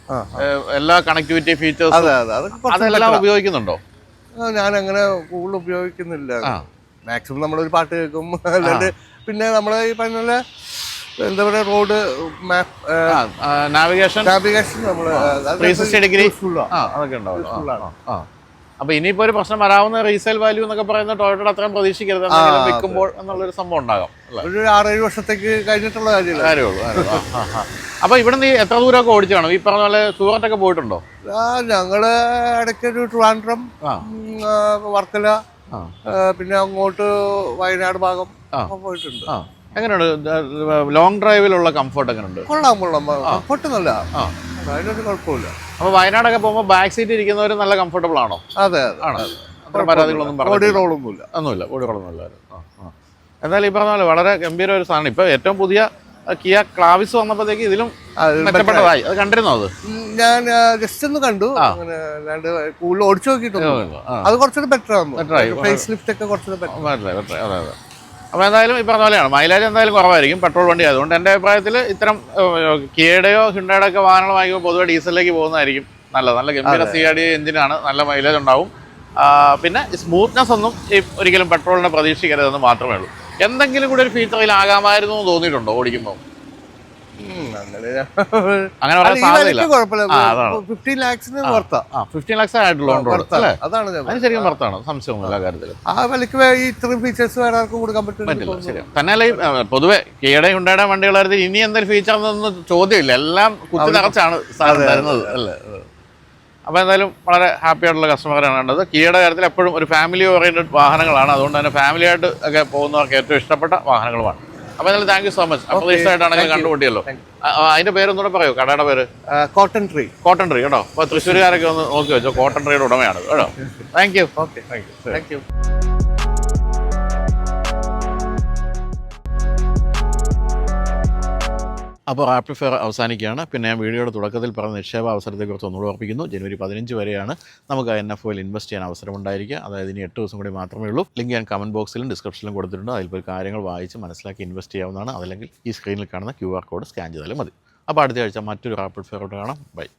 എല്ലാ കണക്ടിവിറ്റി ഫീച്ചേഴ്സ് അതെ അതെ. അതെല്ലാം ഉപയോഗിക്കുന്നുണ്ടോ? ഞാൻ അങ്ങനെ കൂടുതൽ ഉപയോഗിക്കുന്നില്ല. ആ. മാക്സിമം നമ്മളൊരു പാട്ട് കേൾക്കും. അല്ലാണ്ട് പിന്നെ നമ്മളെ ഈ പറഞ്ഞ എന്താ പറയുക റോഡ് മാപ്പ് നാവിഗേഷൻ നാവിഗേഷൻ നമ്മൾ ത്രീ സിക്സ്റ്റി ഡിഗ്രി ആ. അതൊക്കെ അപ്പൊ ഇനിയിപ്പോ ഒരു പ്രശ്നം വരാവുന്ന റീസെയിൽ വാല്യൂ എന്നൊക്കെ പറയുന്ന ടൊയോട്ടയുടെ അത്രയും പ്രതീക്ഷിക്കരുത് വെക്കുമ്പോൾ. വിൽക്കുമ്പോൾ എന്നുള്ളൊരു സംഭവം ഉണ്ടാകും ഒരു ആറേഴ് വർഷത്തേക്ക് കഴിഞ്ഞിട്ടുള്ള കാര്യമില്ല? കാര്യമുള്ളൂ. അപ്പൊ ഇവിടെ നീ എത്ര ദൂരമൊക്കെ ഓടിച്ചു കാണും ഈ പറഞ്ഞ പോലെ സൂറത്തൊക്കെ പോയിട്ടുണ്ടോ? ഞങ്ങൾ ഇടയ്ക്ക് ഒരു ട്രിവാൻഡ്രം വർക്കല പിന്നെ അങ്ങോട്ട് വയനാട് ഭാഗം. പോയിട്ടുണ്ട്. ആ. എങ്ങനെയുണ്ട്? ലോങ് ഡ്രൈവിലുള്ള കംഫർട്ട് എങ്ങനെയുണ്ട്? കൊള്ളാം കൊള്ളാം. കംഫർട്ട് നല്ല. അതിനൊരു കുഴപ്പമില്ല. അപ്പൊ വയനാടൊക്കെ പോകുമ്പോൾ ബാക്ക് സീറ്റ് ഇരിക്കുന്നവർ നല്ല കംഫർട്ടബിൾ ആണോ? അതെ ആണോ? അത്ര പരാതികളൊന്നും. റോളൊന്നുമില്ല ഒന്നുമില്ല. ആ എന്തായാലും ഈ പറഞ്ഞ പോലെ വളരെ ഗംഭീര ഒരു സാധനം. ഇപ്പൊ ഏറ്റവും പുതിയ കിയ ക്ലാവിസ് വന്നപ്പോഴത്തേക്ക് ഇതിലും മെച്ചപ്പെട്ടതായി. അത് കണ്ടിരുന്നോ അത്? ഞാൻ ജസ്റ്റ് ഒന്ന് കണ്ടു. അല്ലാണ്ട് കൂടുതൽ ഓടിച്ചു നോക്കിയിട്ടുണ്ട് അത് കുറച്ചുകൂടി ബെറ്റർ. ആകുമ്പോൾ ഫേസ് ലിഫ്റ്റ് ഒക്കെ കുറച്ചുകൂടി ബെറ്റർ അതെ അതെ. അപ്പോൾ എന്തായാലും ഈ പറഞ്ഞ പോലെയാണ്. മൈലേജ് എന്തായാലും കുറവായിരിക്കും പെട്രോൾ വണ്ടി ആയതുകൊണ്ട്. എന്റെ അഭിപ്രായത്തിൽ ഇത്തരം കിയയുടെയോ ഹിണ്ടയുടെ ഒക്കെ വാഹനങ്ങൾ വാങ്ങിക്കുമ്പോൾ പൊതുവെ ഡീസലിലേക്ക് പോകുന്നതായിരിക്കും നല്ലത്. നല്ല ഗംഭീര സി ആർ ഡി എഞ്ചിനാണ് നല്ല മൈലേജ് ഉണ്ടാവും. പിന്നെ സ്മൂത്ത്നെസ് ഒന്നും ഒരിക്കലും പെട്രോളിനെ പ്രതീക്ഷിക്കരുതെന്ന് മാത്രമേ ഉള്ളൂ. എന്തെങ്കിലും കൂടി ഒരു ഫീച്ചർ ആകാമായിരുന്നു എന്ന് തോന്നിയിട്ടുണ്ടോ ഓടിക്കുമ്പോൾ ശരിക്കും വർത്താണ് സംശയമൊന്നുമില്ല ആ. കാര്യത്തിൽ ആ വിലയ്ക്ക് ഈ ഇത്രയും ഫീച്ചേഴ്സ് വേറെ ആർക്കും കൊടുക്കാൻ പറ്റില്ല ശരിയാണ് തന്നെയല്ല പൊതുവെ കിയുടെ ഉണ്ടായ വണ്ടികളായിരുന്നു ഇനി എന്തെങ്കിലും ഫീച്ചർ എന്നൊന്നും ചോദ്യമില്ല. എല്ലാം കുത്തി നിറച്ചാണ് സാധനം തരുന്നത്. അല്ലേ? അപ്പോൾ എന്തായാലും വളരെ ഹാപ്പി ആയിട്ടുള്ള കസ്റ്റമറാണ് കണ്ടത്. കിയുടെ കാര്യത്തിൽ എപ്പോഴും ഒരു ഫാമിലി ഓറിയന്റഡ് വാഹനങ്ങളാണ്. അതുകൊണ്ട് തന്നെ ഫാമിലി ആയിട്ട് ഒക്കെ പോകുന്നവർക്ക് ഏറ്റവും ഇഷ്ടപ്പെട്ട വാഹനങ്ങളുമാണ്. അപ്പോൾ എന്തായാലും താങ്ക് യു സോ മച്ച് അപ്പോൾ ആയിട്ടാണെങ്കിൽ കണ്ടുപിടിയല്ലോ അതിന്റെ പേരൊന്നുകൂടെ പറയൂ. കടയുടെ പേര്? കോട്ടൺ ട്രീ കോട്ടൺ ട്രീ കേട്ടോ. അപ്പോൾ തൃശ്ശൂരുകാരൊക്കെ ഒന്ന് നോക്കി വെച്ചോ. കോട്ടൺ ട്രീയുടെ ഉടമയാണ്. കേട്ടോ. Thank you okay thank you thank you അപ്പോൾ ആപ്പിൾ ഫെയർ അവസാനിക്കുകയാണ്. പിന്നെ ഞാൻ വീഡിയോയുടെ തുടക്കത്തിൽ പറഞ്ഞ നിക്ഷേപ അവസരത്തെക്കുറിച്ച് ഒന്നുകൂടെ ഓർപ്പിക്കുന്നു ജനുവരി പതിനഞ്ച് വരെയാണ് നമുക്ക് എൻ എഫ് ഒയിൽ ഇൻവെസ്റ്റ് ചെയ്യാൻ അവസരം അവസരമുണ്ടായിരിക്കുക. അതായത് ഇനി എട്ട് ദിവസം കൂടി മാത്രമേ ഉള്ളൂ. ലിങ്ക് ഞാൻ കമന്റ് ബോക്സിലും ഡിസ്ക്രിപ്ഷനിലും കൊടുത്തിട്ടുണ്ട്. അതിൽ പോയി കാര്യങ്ങൾ വായിച്ച് മനസ്സിലാക്കി ഇൻവെസ്റ്റ് ചെയ്യാവുന്നതാണ്. അതല്ലെങ്കിൽ ഈ സ്ക്രീനിൽ കാണുന്ന ക്യു ആർ കോഡ് സ്കാൻ ചെയ്താലും മതി. അപ്പോൾ അടുത്ത ആഴ്ച മറ്റൊരു ആപ്പിൾ ഫെയറോട്ട് കാണാം. ബൈ